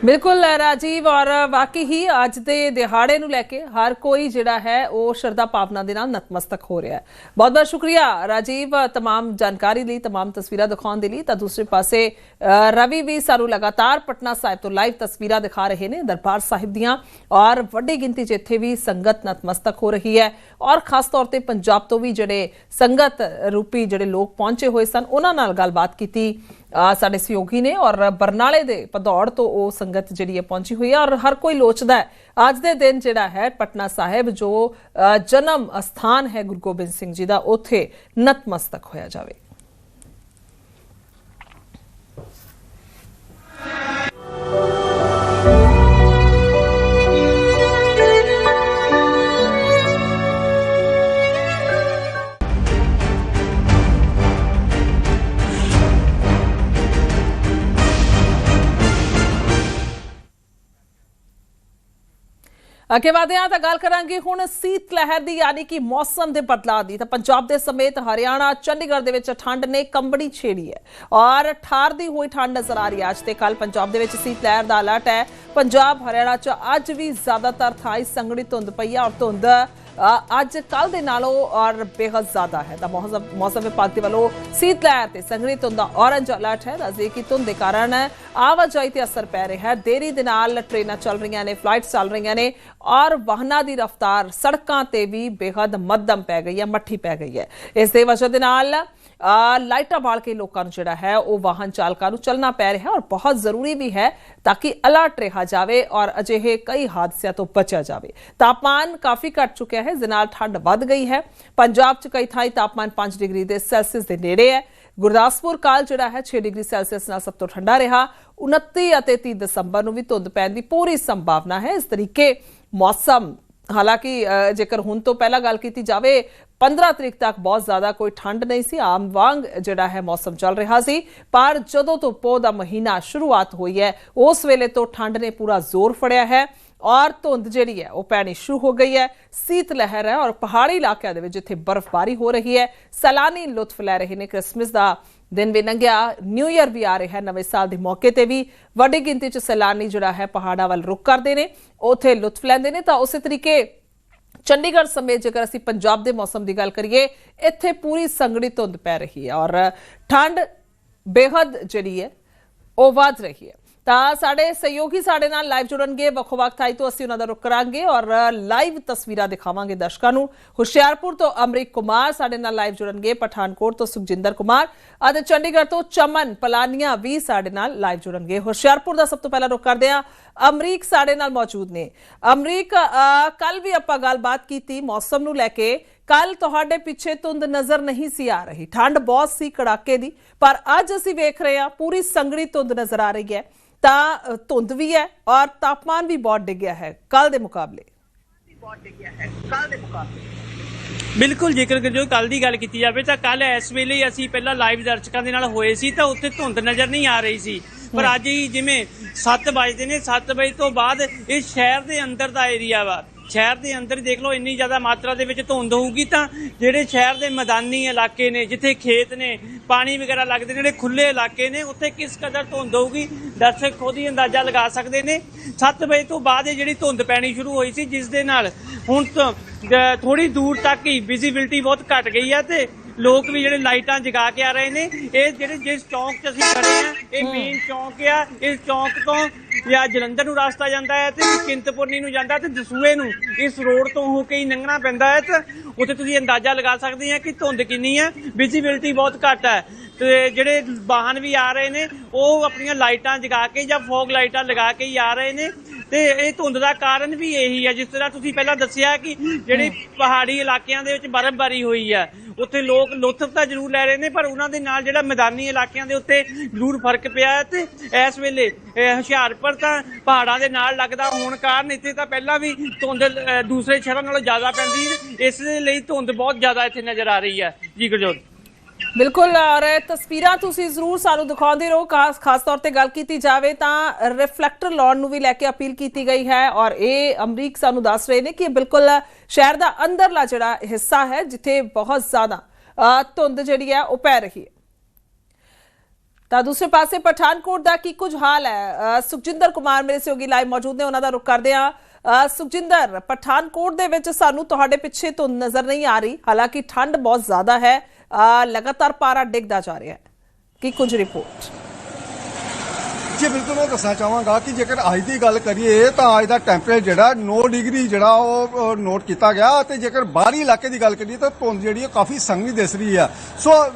ਬਿਲਕੁਲ ਰਾਜੀਵ ਔਰ ਵਾਕਈ ਹੀ ਅੱਜ ਦੇ ਦਿਹਾੜੇ ਨੂੰ ਲੈ ਕੇ ਹਰ ਕੋਈ ਜਿਹੜਾ ਹੈ ਉਹ ਸ਼ਰਧਾ ਭਾਵਨਾ ਦੇ ਨਾਲ ਨਤਮਸਤਕ ਹੋ ਰਿਹਾ ਹੈ ਬਹੁਤ ਬਹੁਤ ਸ਼ੁਕਰੀਆ ਰਾਜੀਵ तमाम ਜਾਣਕਾਰੀ ਲਈ तमाम ਤਸਵੀਰਾਂ ਦਿਖਾਉਣ ਦੇ ਲਈ ਤਾਂ ਦੂਸਰੇ ਪਾਸੇ ਅ, ਰਵੀ ਵੀ ਸਾਨੂੰ ਲਗਾਤਾਰ ਪਟਨਾ ਸਾਹਿਬ ਤੋਂ ਲਾਈਵ ਤਸਵੀਰਾਂ ਦਿਖਾ ਰਹੇ ਨੇ ਦਰਬਾਰ ਸਾਹਿਬ ਦੀਆਂ ਔਰ ਵੱਡੀ ਗਿਣਤੀ 'ਚ ਇੱਥੇ ਵੀ ਸੰਗਤ ਨਤਮਸਤਕ ਹੋ ਰਹੀ ਹੈ ਔਰ ਖਾਸ ਤੌਰ ਤੇ ਪੰਜਾਬ ਤੋਂ ਵੀ ਜਿਹੜੇ ਸੰਗਤ ਰੂਪੀ ਜਿਹੜੇ ਲੋਕ ਪਹੁੰਚੇ ਹੋਏ ਸਨ ਉਹਨਾਂ ਨਾਲ ਗੱਲਬਾਤ ਕੀਤੀ ਅ, ਸਾਡੇ ਸਹਿਯੋਗੀ ਨੇ ਔਰ ਬਰਨਾਲੇ ਦੇ ਭਦੌੜ ਤੋਂ ਉਹ ਸੰਗਤ ਜਿਹੜੀ ਹੈ ਪਹੁੰਚੀ ਹੋਈ ਹੈ ਔਰ ਹਰ ਕੋਈ ਲੋਚਦਾ ਹੈ। ਅੱਜ ਦੇ ਦਿਨ ਜਿਹੜਾ ਹੈ ਪਟਨਾ ਸਾਹਿਬ ਜੋ ਜਨਮ ਅਸਥਾਨ ਹੈ ਗੁਰੂ ਗੋਬਿੰਦ ਸਿੰਘ ਜੀ ਦਾ, ਉੱਥੇ ਨਤਮਸਤਕ ਹੋਇਆ ਜਾਵੇ। ਅੱਗੇ ਵਧਦੇ ਹਾਂ ਤਾਂ ਗੱਲ ਕਰਾਂਗੇ ਹੁਣ ਸੀਤ ਲਹਿਰ ਦੀ ਯਾਨੀ ਕਿ ਮੌਸਮ ਦੇ ਬਦਲਾਅ ਦੀ। ਤਾਂ ਪੰਜਾਬ ਦੇ ਸਮੇਤ ਹਰਿਆਣਾ ਚੰਡੀਗੜ੍ਹ ਦੇ ਵਿੱਚ ਠੰਡ ਨੇ ਕੰਬੜੀ ਛੇੜੀ ਹੈ ਔਰ ਠਾਰਦੀ ਹੋਈ ਠੰਡ ਨਜ਼ਰ ਆ ਰਹੀ ਹੈ। ਅੱਜ ਤੇ ਕੱਲ ਪੰਜਾਬ ਦੇ ਵਿੱਚ ਸੀਤ ਲਹਿਰ ਦਾ ਅਲਰਟ ਹੈ। ਪੰਜਾਬ ਹਰਿਆਣਾ ਚ ਅੱਜ ਵੀ ਜ਼ਿਆਦਾਤਰ ਥਾਈ ਸੰਘਣੀ ਧੁੰਦ ਪਈ ਹੈ ਔਰ ਧੁੰਦ ਅ, ਅੱਜ ਕੱਲ ਦੇ ਨਾਲੋਂ ਔਰ ਬੇਹੱਦ ਜ਼ਿਆਦਾ ਹੈ। ਤਾਂ ਮੌਸਮ ਮੌਸਮ ਵਿਭਾਗ ਦੇ ਵੱਲੋਂ ਸੀਤ ਲਹਿਰ ਤੇ ਸੰਘਣੀ ਧੁੰਦ ਦਾ ਔਰੰਜ ਅਲਰਟ ਹੈ। ਦੱਸਦੇ ਕਿ ਧੁੰਦ ਦੇ ਕਾਰਨ ਆਵਾਜਾਈ ਤੇ ਅਸਰ ਪੈ ਰਿਹਾ ਹੈ। ਦੇਰੀ ਦੇ ਨਾਲ ਟ੍ਰੇਨਾਂ ਚੱਲ ਰਹੀਆਂ ਨੇ ਫਲਾਈਟਸ ਚੱਲ ਰਹੀਆਂ ਨੇ ਔਰ ਵਾਹਨਾਂ ਦੀ ਰਫ਼ਤਾਰ ਸੜਕਾਂ ਤੇ ਵੀ ਬੇਹੱਦ ਮੱਧਮ ਪੈ ਗਈ ਹੈ, ਮੱਠੀ ਪੈ ਗਈ ਹੈ। ਇਸ ਦੇ ਵਜ੍ਹਾ ਦੇ ਨਾਲ ਲਾਈਟਾਂ ਬਾਲ ਕੇ ਲੋਕਾਂ ਨੂੰ ਜਿਹੜਾ ਹੈ, ਉਹ ਵਾਹਨ ਚਾਲਕਾਂ ਨੂੰ ਚੱਲਣਾ ਪੈ ਰਿਹਾ ਔਰ ਬਹੁਤ ਜ਼ਰੂਰੀ ਵੀ ਹੈ ਤਾਂ ਕਿ ਅਲਰਟ ਰਿਹਾ ਜਾਵੇ ਔਰ ਅਜਿਹੇ ਕਈ ਹਾਦਸਿਆਂ ਤੋਂ ਬਚਿਆ ਜਾਵੇ। ਤਾਪਮਾਨ ਕਾਫੀ ਘਟ ਚੁੱਕਿਆ ਹੈ, ਇਸ ਦੇ ਨਾਲ ਠੰਡ ਵੱਧ ਗਈ ਹੈ। ਪੰਜਾਬ 'ਚ ਕਈ ਥਾਈਂ ਤਾਪਮਾਨ 5 ਡਿਗਰੀ ਦੇ ਸੈਲਸੀਅਸ ਦੇ ਨੇੜੇ ਹੈ। ਗੁਰਦਾਸਪੁਰ ਕਾਲ ਜਿਹੜਾ ਹੈ 6 ਡਿਗਰੀ ਸੈਲਸੀਅਸ ਨਾਲ ਸਭ ਤੋਂ ਠੰਡਾ ਰਿਹਾ। 29 ਅਤੇ 30 ਦਸੰਬਰ ਨੂੰ ਵੀ ਧੁੰਦ ਪੈਣ ਦੀ ਪੂਰੀ ਸੰਭਾਵਨਾ ਹੈ। ਇਸ ਤਰੀਕੇ ਮੌਸਮ। ਹਾਲਾਂਕਿ ਜੇਕਰ ਹੁਣ ਤੋਂ ਪਹਿਲਾਂ ਗੱਲ ਕੀਤੀ ਜਾਵੇ 15 ਤਰੀਕ ਤੱਕ ਬਹੁਤ ਜ਼ਿਆਦਾ ਕੋਈ ਠੰਡ ਨਹੀਂ ਸੀ। ਆਮ ਵਾਂਗ ਜਿਹੜਾ ਹੈ ਮੌਸਮ ਚੱਲ ਰਿਹਾ ਸੀ। ਪਰ ਜਦੋਂ ਤੋਂ ਪੋਹ ਦਾ ਮਹੀਨਾ ਸ਼ੁਰੂਆਤ ਹੋਈ ਹੈ, ਉਸ ਵੇਲੇ ਤੋਂ ਠੰਡ ਨੇ ਪੂਰਾ ਜ਼ੋਰ ਫੜਿਆ ਹੈ ਔਰ ਧੁੰਦ ਜਿਹੜੀ ਹੈ, ਉਹ ਪੈਣੀ ਸ਼ੁਰੂ ਹੋ ਗਈ ਹੈ। ਸੀਤ ਲਹਿਰ ਹੈ ਔਰ ਪਹਾੜੀ ਇਲਾਕਿਆਂ ਦੇ ਵਿੱਚ ਜਿੱਥੇ ਬਰਫ਼ਬਾਰੀ ਹੋ ਰਹੀ ਹੈ, ਸੈਲਾਨੀ ਲੁਤਫ ਲੈ ਰਹੇ ਨੇ। ਕ੍ਰਿਸਮਸ ਦਾ ਦਿਨ ਵੀ ਲੰਘਿਆ ਨਿਊ ਇਅਰ ਵੀ ਆ ਰਿਹਾ ਹੈ ਨਵੇਂ ਸਾਲ ਦੇ ਮੌਕੇ ਤੇ ਵੀ ਵੱਡੀ ਗਿਣਤੀ 'ਚ ਸੈਲਾਨੀ ਜਿਹੜਾ ਹੈ ਪਹਾੜਾਂ ਵੱਲ ਰੁਕ ਕਰਦੇ ਨੇ, ਉੱਥੇ ਲੁਤਫ ਲੈਂਦੇ ਨੇ, ਤਾਂ ਉਸੇ ਤਰੀਕੇ ਚੰਡੀਗੜ੍ਹ ਸਮੇਤ ਜੇਕਰ ਅਸੀਂ ਪੰਜਾਬ ਦੇ ਮੌਸਮ ਦੀ ਗੱਲ ਕਰੀਏ, ਇੱਥੇ ਪੂਰੀ ਸੰਗੜੀ ਧੁੰਦ ਪੈ ਰਹੀ ਹੈ ਔਰ ਠੰਡ ਬੇਹੱਦ ਜਿਹੜੀ ਹੈ, ਉਹ ਵੱਧ ਰਹੀ ਹੈ। ਤਾਂ ਸਾਡੇ ਸਹਿਯੋਗੀ ਸਾਡੇ ਨਾਲ ਲਾਈਵ ਜੁੜਨਗੇ। ਵੱਖੋ ਵੱਖ ਥਾਈ ਤੋਂ ਅਸੀਂ ਉਹਨਾਂ ਦਾ ਰੁਕ ਕਰਾਂਗੇ ਔਰ ਲਾਈਵ ਤਸਵੀਰਾਂ ਦਿਖਾਵਾਂਗੇ ਦਰਸ਼ਕਾਂ ਨੂੰ। ਹੁਸ਼ਿਆਰਪੁਰ ਤੋਂ ਅਮਰੀਕ ਕੁਮਾਰ ਸਾਡੇ ਨਾਲ ਲਾਈਵ ਜੁੜਨਗੇ। ਪਠਾਨਕੋਟ ਤੋਂ ਸੁਖਜਿੰਦਰ ਕੁਮਾਰ ਅਤੇ ਚੰਡੀਗੜ੍ਹ ਤੋਂ ਚਮਨ ਪਲਾਨੀਆ ਵੀ ਸਾਡੇ ਨਾਲ ਲਾਈਵ ਜੁੜਨਗੇ। ਹੁਸ਼ਿਆਰਪੁਰ ਦਾ ਸਭ ਤੋਂ ਪਹਿਲਾਂ ਰੁਕ ਕਰਦੇ ਹਾਂ। ਅਮਰੀਕ ਸਾਡੇ ਨਾਲ ਮੌਜੂਦ ਨੇ। ਅਮਰੀਕ ਕੱਲ ਵੀ ਆਪਾਂ ਗੱਲਬਾਤ ਕੀਤੀ ਮੌਸਮ ਨੂੰ ਲੈ ਕੇ। ਕੱਲ ਤੁਹਾਡੇ ਪਿੱਛੇ ਧੁੰਦ ਨਜ਼ਰ ਨਹੀਂ ਸੀ ਆ ਰਹੀ। ਠੰਡ ਬਹੁਤ ਸੀ ਕੜਾਕੇ ਦੀ। ਪਰ ਅੱਜ ਅਸੀਂ ਵੇਖ ਰਹੇ ਹਾਂ ਪੂਰੀ ਸੰਗੜੀ ਧੁੰਦ ਨਜ਼ਰ ਆ ਰਹੀ ਹੈ। ਤਾਂ ਧੁੰਦ ਵੀ ਹੈ ਔਰ ਤਾਪਮਾਨ ਵੀ ਬਹੁਤ ਡਿੱਗਿਆ ਹੈ। ਕੱਲ ਦੇ ਮੁਕਾਬਲੇ। ਬਿਲਕੁਲ ਜੇਕਰ ਜੋ ਕੱਲ ਦੀ ਗੱਲ ਕੀਤੀ ਜਾਵੇ ਤਾਂ ਕੱਲ ਇਸ ਵੇਲੇ ਹੀ ਅਸੀਂ ਪਹਿਲਾਂ ਲਾਈਵ ਦਰਸ਼ਕਾਂ ਦੇ ਨਾਲ ਹੋਏ ਸੀ ਤਾਂ ਉੱਥੇ ਧੁੰਦ ਨਜ਼ਰ ਨਹੀਂ ਆ ਰਹੀ ਸੀ। ਪਰ ਅੱਜ ਹੀ ਜਿਵੇਂ 7 ਵਜੇ ਨੇ 7 ਵਜੇ ਤੋਂ ਬਾਅਦ ਇਹ ਸ਼ਹਿਰ ਦੇ ਅੰਦਰ ਦਾ ਏਰੀਆ ਵਾ। ਸ਼ਹਿਰ ਦੇ ਅੰਦਰ ਦੇਖ ਲਓ, ਇੰਨੀ ਜ਼ਿਆਦਾ ਮਾਤਰਾ ਦੇ ਵਿੱਚ ਧੁੰਦ ਹੋਊਗੀ ਤਾਂ ਜਿਹੜੇ ਸ਼ਹਿਰ ਦੇ ਮੈਦਾਨੀ ਇਲਾਕੇ ਨੇ, ਜਿੱਥੇ ਖੇਤ ਨੇ, ਪਾਣੀ ਵਗੈਰਾ ਲੱਗਦੇ ਨੇ, ਜਿਹੜੇ ਖੁੱਲੇ ਇਲਾਕੇ ਨੇ, ਉੱਥੇ ਕਿਸ ਕਦਰ ਧੁੰਦ ਹੋਊਗੀ? ਦਰਸ਼ਕ ਖੁਦ ਹੀ ਅੰਦਾਜ਼ਾ ਲਗਾ ਸਕਦੇ ਨੇ। 7 ਵਜੇ ਤੋਂ ਬਾਅਦ ਇਹ ਜਿਹੜੀ ਧੁੰਦ ਪੈਣੀ ਸ਼ੁਰੂ ਹੋਈ ਸੀ, ਜਿਸ ਦੇ ਨਾਲ ਹੁਣ ਤੋਂ ਥੋੜੀ ਦੂਰ ਤੱਕ ਹੀ ਵਿਜ਼ਿਬਿਲਟੀ ਬਹੁਤ ਘਟ ਗਈ ਹੈ ਤੇ ਲੋਕ ਵੀ ਜਿਹੜੇ ਲਾਈਟਾਂ ਜਗਾ ਕੇ ਆ ਰਹੇ ਨੇ ਇਹ ਜਿਹੜੇ ਜਿਸ ਚੌਂਕ 'ਚ ਅਸੀਂ ਖੜੇ ਆ ਇਹ ਮੇਨ ਚੌਂਕ ਆ ਇਸ ਚੌਂਕ ਤੋਂ ਜਾਂ ਜਲੰਧਰ ਨੂੰ ਰਸਤਾ ਜਾਂਦਾ ਹੈ ਤੇ ਚਿੰਤਪੁਰਨੀ ਨੂੰ ਜਾਂਦਾ ਤੇ ਦਸੂਏ ਨੂੰ ਇਸ ਰੋਡ ਤੋਂ ਹੋ ਕੇ ਹੀ ਲੰਘਣਾ ਪੈਂਦਾ ਹੈ ਤੇ ਉੱਥੇ ਤੁਸੀਂ ਅੰਦਾਜ਼ਾ ਲਗਾ ਸਕਦੇ ਆ ਕਿ ਧੁੰਦ ਕਿੰਨੀ ਹੈ ਵਿਜ਼ਿਬਿਲਟੀ ਬਹੁਤ ਘੱਟ ਹੈ ਤੇ ਜਿਹੜੇ ਵਾਹਨ ਵੀ ਆ ਰਹੇ ਨੇ ਉਹ ਆਪਣੀਆਂ ਲਾਈਟਾਂ ਜਗਾ ਕੇ ਜਾਂ ਫੋਗ ਲਾਈਟਾਂ ਲਗਾ ਕੇ ਹੀ ਆ ਰਹੇ ਨੇ ਤੇ ਇਹ ਧੁੰਦ ਦਾ ਕਾਰਨ ਵੀ ਇਹੀ ਹੈ ਜਿਸ ਤਰ੍ਹਾਂ ਤੁਸੀਂ ਪਹਿਲਾਂ ਦੱਸਿਆ ਕਿ ਜਿਹੜੀ ਪਹਾੜੀ ਇਲਾਕਿਆਂ ਦੇ ਵਿੱਚ ਬਰਫ਼ਬਾਰੀ ਹੋਈ ਹੈ ਉੱਥੇ ਲੋਕ ਲੁਤਫ ਤਾਂ ਜ਼ਰੂਰ ਲੈ ਰਹੇ ਨੇ ਪਰ ਉਹਨਾਂ ਦੇ ਨਾਲ ਜਿਹੜਾ ਮੈਦਾਨੀ ਇਲਾਕਿਆਂ ਦੇ ਉੱਤੇ ਜ਼ਰੂਰ ਫ਼ਰਕ ਪਿਆ ਹੈ ਤੇ ਇਸ ਵੇਲੇ ਹੁਸ਼ਿਆਰਪੁਰ ਤਾਂ ਪਹਾੜਾਂ ਦੇ ਨਾਲ ਲੱਗਦਾ ਹੋਣ ਕਾਰਨ ਇੱਥੇ ਤਾਂ ਪਹਿਲਾਂ ਵੀ ਧੁੰਦ ਅ, ਦੂਸਰੇ ਸ਼ਹਿਰਾਂ ਨਾਲੋਂ ਜ਼ਿਆਦਾ ਪੈਂਦੀ ਇਸ ਲਈ ਧੁੰਦ ਬਹੁਤ ਜ਼ਿਆਦਾ ਇੱਥੇ ਨਜ਼ਰ ਆ ਰਹੀ ਹੈ। ਜੀ ਗੁਰਜੋਤ। ਬਿਲਕੁਲ ਔਰ ਤਸਵੀਰਾਂ ਤੁਸੀਂ ਜ਼ਰੂਰ ਸਾਨੂੰ ਦਿਖਾਉਂਦੇ ਰਹੋ, ਖਾਸ ਖਾਸ ਤੌਰ ਤੇ ਗੱਲ ਕੀਤੀ ਜਾਵੇ ਤਾਂ ਰਿਫਲੈਕਟਰ ਲਾਉਣ ਨੂੰ ਵੀ ਲੈ ਕੇ ਅਪੀਲ ਕੀਤੀ ਗਈ ਹੈ ਔਰ ਇਹ ਅਮਰੀਕ ਸਾਨੂੰ ਦੱਸ ਰਹੇ ਨੇ ਕਿ ਇਹ ਬਿਲਕੁਲ ਸ਼ਹਿਰ ਦਾ ਅੰਦਰਲਾ ਜਿਹੜਾ ਹਿੱਸਾ ਹੈ, ਜਿੱਥੇ ਬਹੁਤ ਜ਼ਿਆਦਾ ਧੁੰਦ ਜਿਹੜੀ ਹੈ ਉਹ ਪੈ ਰਹੀ ਹੈ। ਤਾਂ ਦੂਸਰੇ ਪਾਸੇ ਪਠਾਨਕੋਟ ਦਾ ਕੀ ਕੁਝ ਹਾਲ ਹੈ? ਸੁਖਜਿੰਦਰ ਕੁਮਾਰ ਮੇਰੇ ਸਹਿਯੋਗੀ ਲਾਈਵ ਮੌਜੂਦ ਨੇ, ਉਹਨਾਂ ਦਾ ਰੁਕ ਕਰਦੇ ਆ ਸੁਖਜਿੰਦਰ, ਪਠਾਨਕੋਟ ਦੇ ਵਿੱਚ ਸਾਨੂੰ ਤੁਹਾਡੇ ਪਿੱਛੇ ਧੁੰਦ ਨਜ਼ਰ ਨਹੀਂ ਆ ਰਹੀ, ਹਾਲਾਂਕਿ ਠੰਡ ਬਹੁਤ ਜ਼ਿਆਦਾ ਹੈ। ਲਗਾਤਾਰ ਪਾਰਾ ਡਿੱਗਦਾ ਜਾ ਰਿਹਾ ਹੈ। ਕੀ ਕੁਝ ਰਿਪੋਰਟ ਜੀ ਬਿਲਕੁਲ ਮੈਂ ਦੱਸਣਾ ਚਾਹਾਂਗਾ ਕਿ ਜੇਕਰ ਅੱਜ ਦੀ ਗੱਲ ਕਰੀਏ ਤਾਂ ਅੱਜ ਦਾ ਟੈਂਪਰੇਚਰ ਜਿਹੜਾ 9 ਡਿਗਰੀ ਜਿਹੜਾ ਉਹ ਨੋਟ ਕੀਤਾ ਗਿਆ ਅਤੇ ਜੇਕਰ ਬਾਹਰੀ ਇਲਾਕੇ ਦੀ ਗੱਲ ਕਰੀਏ ਤਾਂ ਧੁੰਦ ਜਿਹੜੀ ਹੈ ਕਾਫੀ ਸੰਘਣੀ ਦਿਸ ਰਹੀ ਆ ਸੋ ਅ,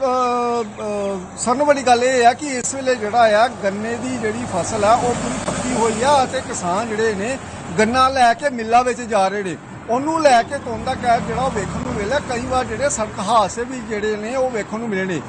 ਅ, ਸਾਨੂੰ ਬੜੀ ਗੱਲ ਇਹ ਹੈ ਕਿ ਇਸ ਵੇਲੇ ਜਿਹੜਾ ਆ ਗੰਨੇ ਦੀ ਜਿਹੜੀ ਫਸਲ ਆ ਉਹ ਪੂਰੀ ਪੱਕੀ ਹੋਈ ਆ ਅਤੇ ਕਿਸਾਨ ਜਿਹੜੇ ਨੇ ਗੰਨਾ ਲੈ ਕੇ ਮਿੱਲਾਂ ਵਿੱਚ ਜਾ ਰਹੇ ਨੇ। ਉਹਨੂੰ ਲੈ ਕੇ ਧੁੰਦ ਦਾ ਕਹਿਰ ਜਿਹੜਾ ਉਹ ਵੇਖਣ ਨੂੰ ਮਿਲਿਆ। ਕਈ ਵਾਰ ਜਿਹੜੇ ਸੜਕ ਹਾਦਸੇ ਵੀ ਜਿਹੜੇ ਨੇ ਉਹ ਵੇਖਣ ਨੂੰ ਮਿਲੇ ਨੇ।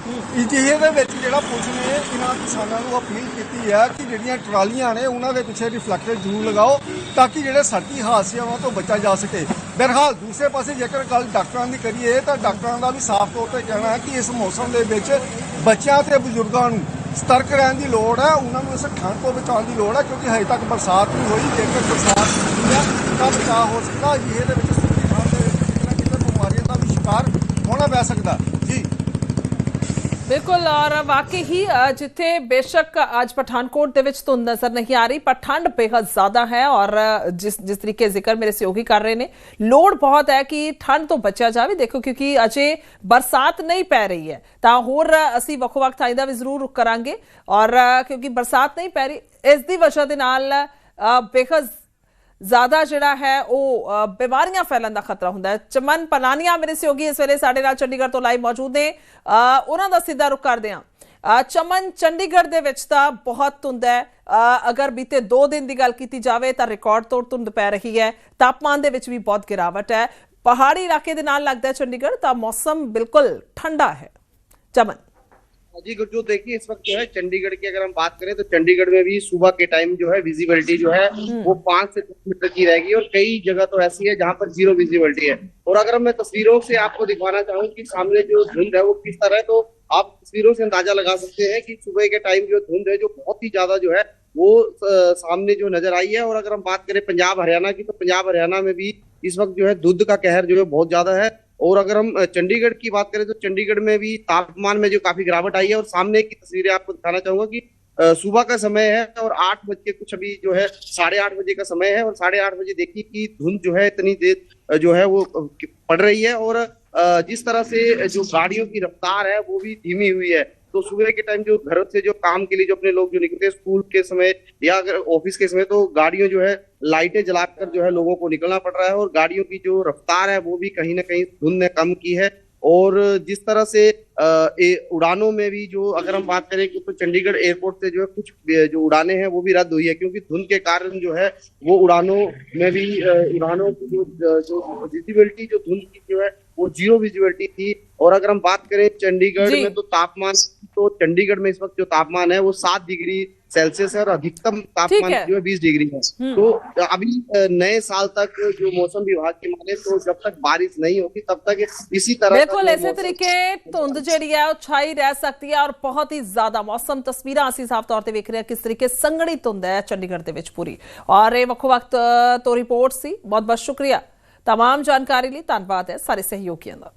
ਜਿਹੇ ਦੇ ਵਿੱਚ ਜਿਹੜਾ ਪੁਲਿਸ ਨੇ ਇਹਨਾਂ ਕਿਸਾਨਾਂ ਨੂੰ ਅਪੀਲ ਕੀਤੀ ਹੈ ਕਿ ਜਿਹੜੀਆਂ ਟਰਾਲੀਆਂ ਨੇ ਉਹਨਾਂ ਦੇ ਪਿੱਛੇ ਰਿਫਲੈਕਟਰ ਜ਼ਰੂਰ ਲਗਾਓ ਤਾਂ ਕਿ ਜਿਹੜੇ ਸੜਕੀ ਹਾਦਸਿਆਂ ਤੋਂ ਬਚਾ ਜਾ ਸਕੇ। ਬਹਰਹਾਲ ਦੂਸਰੇ ਪਾਸੇ ਜੇਕਰ ਗੱਲ ਡਾਕਟਰਾਂ ਦੀ ਕਰੀਏ ਤਾਂ ਡਾਕਟਰਾਂ ਦਾ ਵੀ ਸਾਫ਼ ਤੌਰ ਤੇ ਕਹਿਣਾ ਹੈ ਕਿ ਇਸ ਮੌਸਮ ਦੇ ਵਿੱਚ ਬੱਚਿਆਂ ਤੇ ਬਜ਼ੁਰਗਾਂ ਨੂੰ ਸਤਰਕ ਰਹਿਣ ਦੀ ਲੋੜ ਹੈ, ਉਹਨਾਂ ਨੂੰ ਇਸ ਠੰਡ ਤੋਂ ਬਚਾਉਣ ਦੀ ਲੋੜ ਹੈ ਕਿਉਂਕਿ ਹਜੇ ਤੱਕ ਬਰਸਾਤ ਨਹੀਂ ਹੋਈ। ਜੇਕਰ ਬਰਸਾਤ ਹੁੰਦੀ ਹੈ ਦਾ ਬਚਾਅ ਹੋ ਸਕਦਾ ਜੀ? ਇਹਦੇ ਵਿੱਚ ਸੁਖੀ ਸਾਹ ਦੇ ਕਿਤੇ ਨਾ ਕਿਤੇ ਬਿਮਾਰੀਆਂ ਦਾ ਵੀ ਸ਼ਿਕਾਰ ਹੋਣਾ ਪੈ ਸਕਦਾ। ਜੀ। ਬਿਲਕੁਲ, ਔਰ ਵਾਕਈ ਹੀ ਜਿੱਥੇ ਬੇਸ਼ੱਕ ਅੱਜ ਪਠਾਨਕੋਟ ਦੇ ਵਿੱਚ ਤੋਂ ਨਜ਼ਰ ਨਹੀਂ ਆ ਰਹੀ ਪਰ ਠੰਡ ਬੇहद ਜ਼ਿਆਦਾ ਹੈ ਔਰ ਜਿਸ ਜਿਸ ਤਰੀਕੇ ਜ਼ਿਕਰ ਮੇਰੇ ਸਹਿਯੋਗੀ ਕਰ ਰਹੇ ਨੇ, ਲੋੜ ਬਹੁਤ ਹੈ ਕਿ ਠੰਡ ਤੋਂ ਬਚਿਆ ਜਾਵੇ। ਦੇਖੋ, ਕਿਉਂਕਿ ਅਜੇ ਬਰਸਾਤ ਨਹੀਂ ਪੈ ਰਹੀ ਹੈ। ਤਾਂ ਹੋਰ ਅਸੀਂ ਵੱਖੋ ਵੱਖ ਥਾਈਂ ਦਾ ਵੀ ਜ਼ਰੂਰ ਰੁਕ ਕਰਾਂਗੇ। ਔਰ ਕਿਉਂਕਿ ਬਰਸਾਤ ਨਹੀਂ ਪੈ ਰਹੀ, ਇਸ ਦੀ ਵਜ੍ਹਾ ਦੇ ਨਾਲ ਬੇहद ਜ਼ਿਆਦਾ ਜਿਹੜਾ ਹੈ ਉਹ ਬਿਮਾਰੀਆਂ ਫੈਲਣ ਦਾ ਖਤਰਾ ਹੁੰਦਾ ਹੈ। ਚਮਨ ਪਲਾਨੀਆ ਮੇਰੇ ਸਹਿਯੋਗੀ ਇਸ ਵੇਲੇ ਸਾਡੇ ਨਾਲ ਚੰਡੀਗੜ੍ਹ ਤੋਂ ਲਾਈਵ ਮੌਜੂਦ ਨੇ। ਉਹਨਾਂ ਦਾ ਸਿੱਧਾ ਰੁਕ ਕਰਦੇ ਹਾਂ। ਚਮਨ, ਚੰਡੀਗੜ੍ਹ ਦੇ ਵਿੱਚ ਤਾਂ ਬਹੁਤ ਧੁੰਦ ਹੈ। ਅਗਰ ਬੀਤੇ 2 ਦਿਨ ਦੀ ਗੱਲ ਕੀਤੀ ਜਾਵੇ ਤਾਂ ਰਿਕਾਰਡ ਤੋੜ ਧੁੰਦ ਪੈ ਰਹੀ ਹੈ। ਤਾਪਮਾਨ ਦੇ ਵਿੱਚ ਵੀ ਬਹੁਤ ਗਿਰਾਵਟ ਹੈ। ਪਹਾੜੀ ਇਲਾਕੇ ਦੇ ਨਾਲ ਲੱਗਦਾ ਚੰਡੀਗੜ੍ਹ ਤਾਂ ਮੌਸਮ ਬਿਲਕੁਲ ਠੰਡਾ ਹੈ। ਚਮਨ। जी गुरजू देखिए इस वक्त जो है चंडीगढ़ की अगर हम बात करें तो चंडीगढ़ में भी सुबह के टाइम जो है विजिबिलिटी जो है वो पाँच से दस मीटर की रहेगी और कई जगह तो ऐसी है जहाँ पर ज़ीरो विजिबिलिटी है। और अगर मैं तस्वीरों से आपको दिखाना चाहूँ कि सामने जो धुंध है वो किस तरह है तो आप तस्वीरों से अंदाज़ा लगा सकते हैं कि सुबह के टाइम जो धुंध है जो बहुत ही ज़्यादा जो है वो सामने जो नज़र आई है। और अगर हम बात करें पंजाब हरियाणा की तो पंजाब हरियाणा में भी इस वक्त जो है धुंध का कहर जो है बहुत ज़्यादा है। और अगर हम चंडीगढ़ की बात करें तो चंडीगढ़ में भी तापमान में जो काफ़ी गिरावट आई है और सामने की तस्वीरें आपको दिखाना चाहूँगा कि सुबह का समय है और आठ बज के कुछ अभी जो है, साढ़े आठ बजे का समय है और साढ़े आठ बजे देखिए कि धुंध जो है इतनी देर जो है वो पड़ रही है और जिस तरह से जो गाड़ियों की रफ्तार है वो भी धीमी हुई है। तो सुबह के टाइम जो घर से जो काम के लिए जो अपने लोग जो निकलते हैं स्कूल के समय या अगर ऑफ़िस के समय तो गाड़ियों जो है लाइटें जलाकर जो है लोगों को निकलना पड़ रहा है और गाड़ियों की जो रफ्तार है वो भी कहीं ना कहीं धुंध ने कम की है। और जिस तरह से उड़ानों में भी जो अगर हम बात करें कि तो चंडीगढ़ एयरपोर्ट से जो है कुछ जो उड़ानें हैं वो भी रद्द हुई है क्योंकि धुंध के कारण जो है वो उड़ानों में भी उड़ानों की जो जो विजिबिलिटी जो धुंध की जो है वो ज़ीरो विजिबिलिटी थी। और अगर हम बात करें चंडीगढ़ में तो तापमान तो चंडीगढ़ में इस वक्त जो तापमान है वो सात डिग्री सेल्सियस है और अधिकतम तापमान है। जो है बीस डिग्री है हम्म। तो अभी अ, नए साल तक जो मौसम विभाग के माने तो जब तक बारिश नहीं होगी तब तक इसी तरह का ਬਿਲਕੁਲ जो ਇਸੇ मौसम- ਤਰੀਕੇ ਧੁੰਦ ਜਿਹੜੀ ਹੈ ਉਹ ਛਾਈ ਰਹਿ ਸਕਦੀ ਹੈ ਔਰ ਬਹੁਤ ਹੀ ਜ਼ਿਆਦਾ ਮੌਸਮ ਤਸਵੀਰਾਂ ਅਸੀਂ ਸਾਫ਼ ਤੌਰ ਤੇ ਵੇਖ ਰਹੇ ਹਾਂ ਕਿਸ ਤਰੀਕੇ ਸੰਘਣੀ ਧੁੰਦ ਹੈ ਚੰਡੀਗੜ੍ਹ ਦੇ ਵਿੱਚ ਪੂਰੀ ਔਰ ਇਹ ਵੱਖੋ ਵਕਤ ਤੋਂ ਰਿਪੋਰਟ ਸੀ ਬਹੁਤ ਬਹੁਤ ਸ਼ੁਕਰੀਆ तमाम जानकारी ली धन्यवाद है सारे सहयोगियों का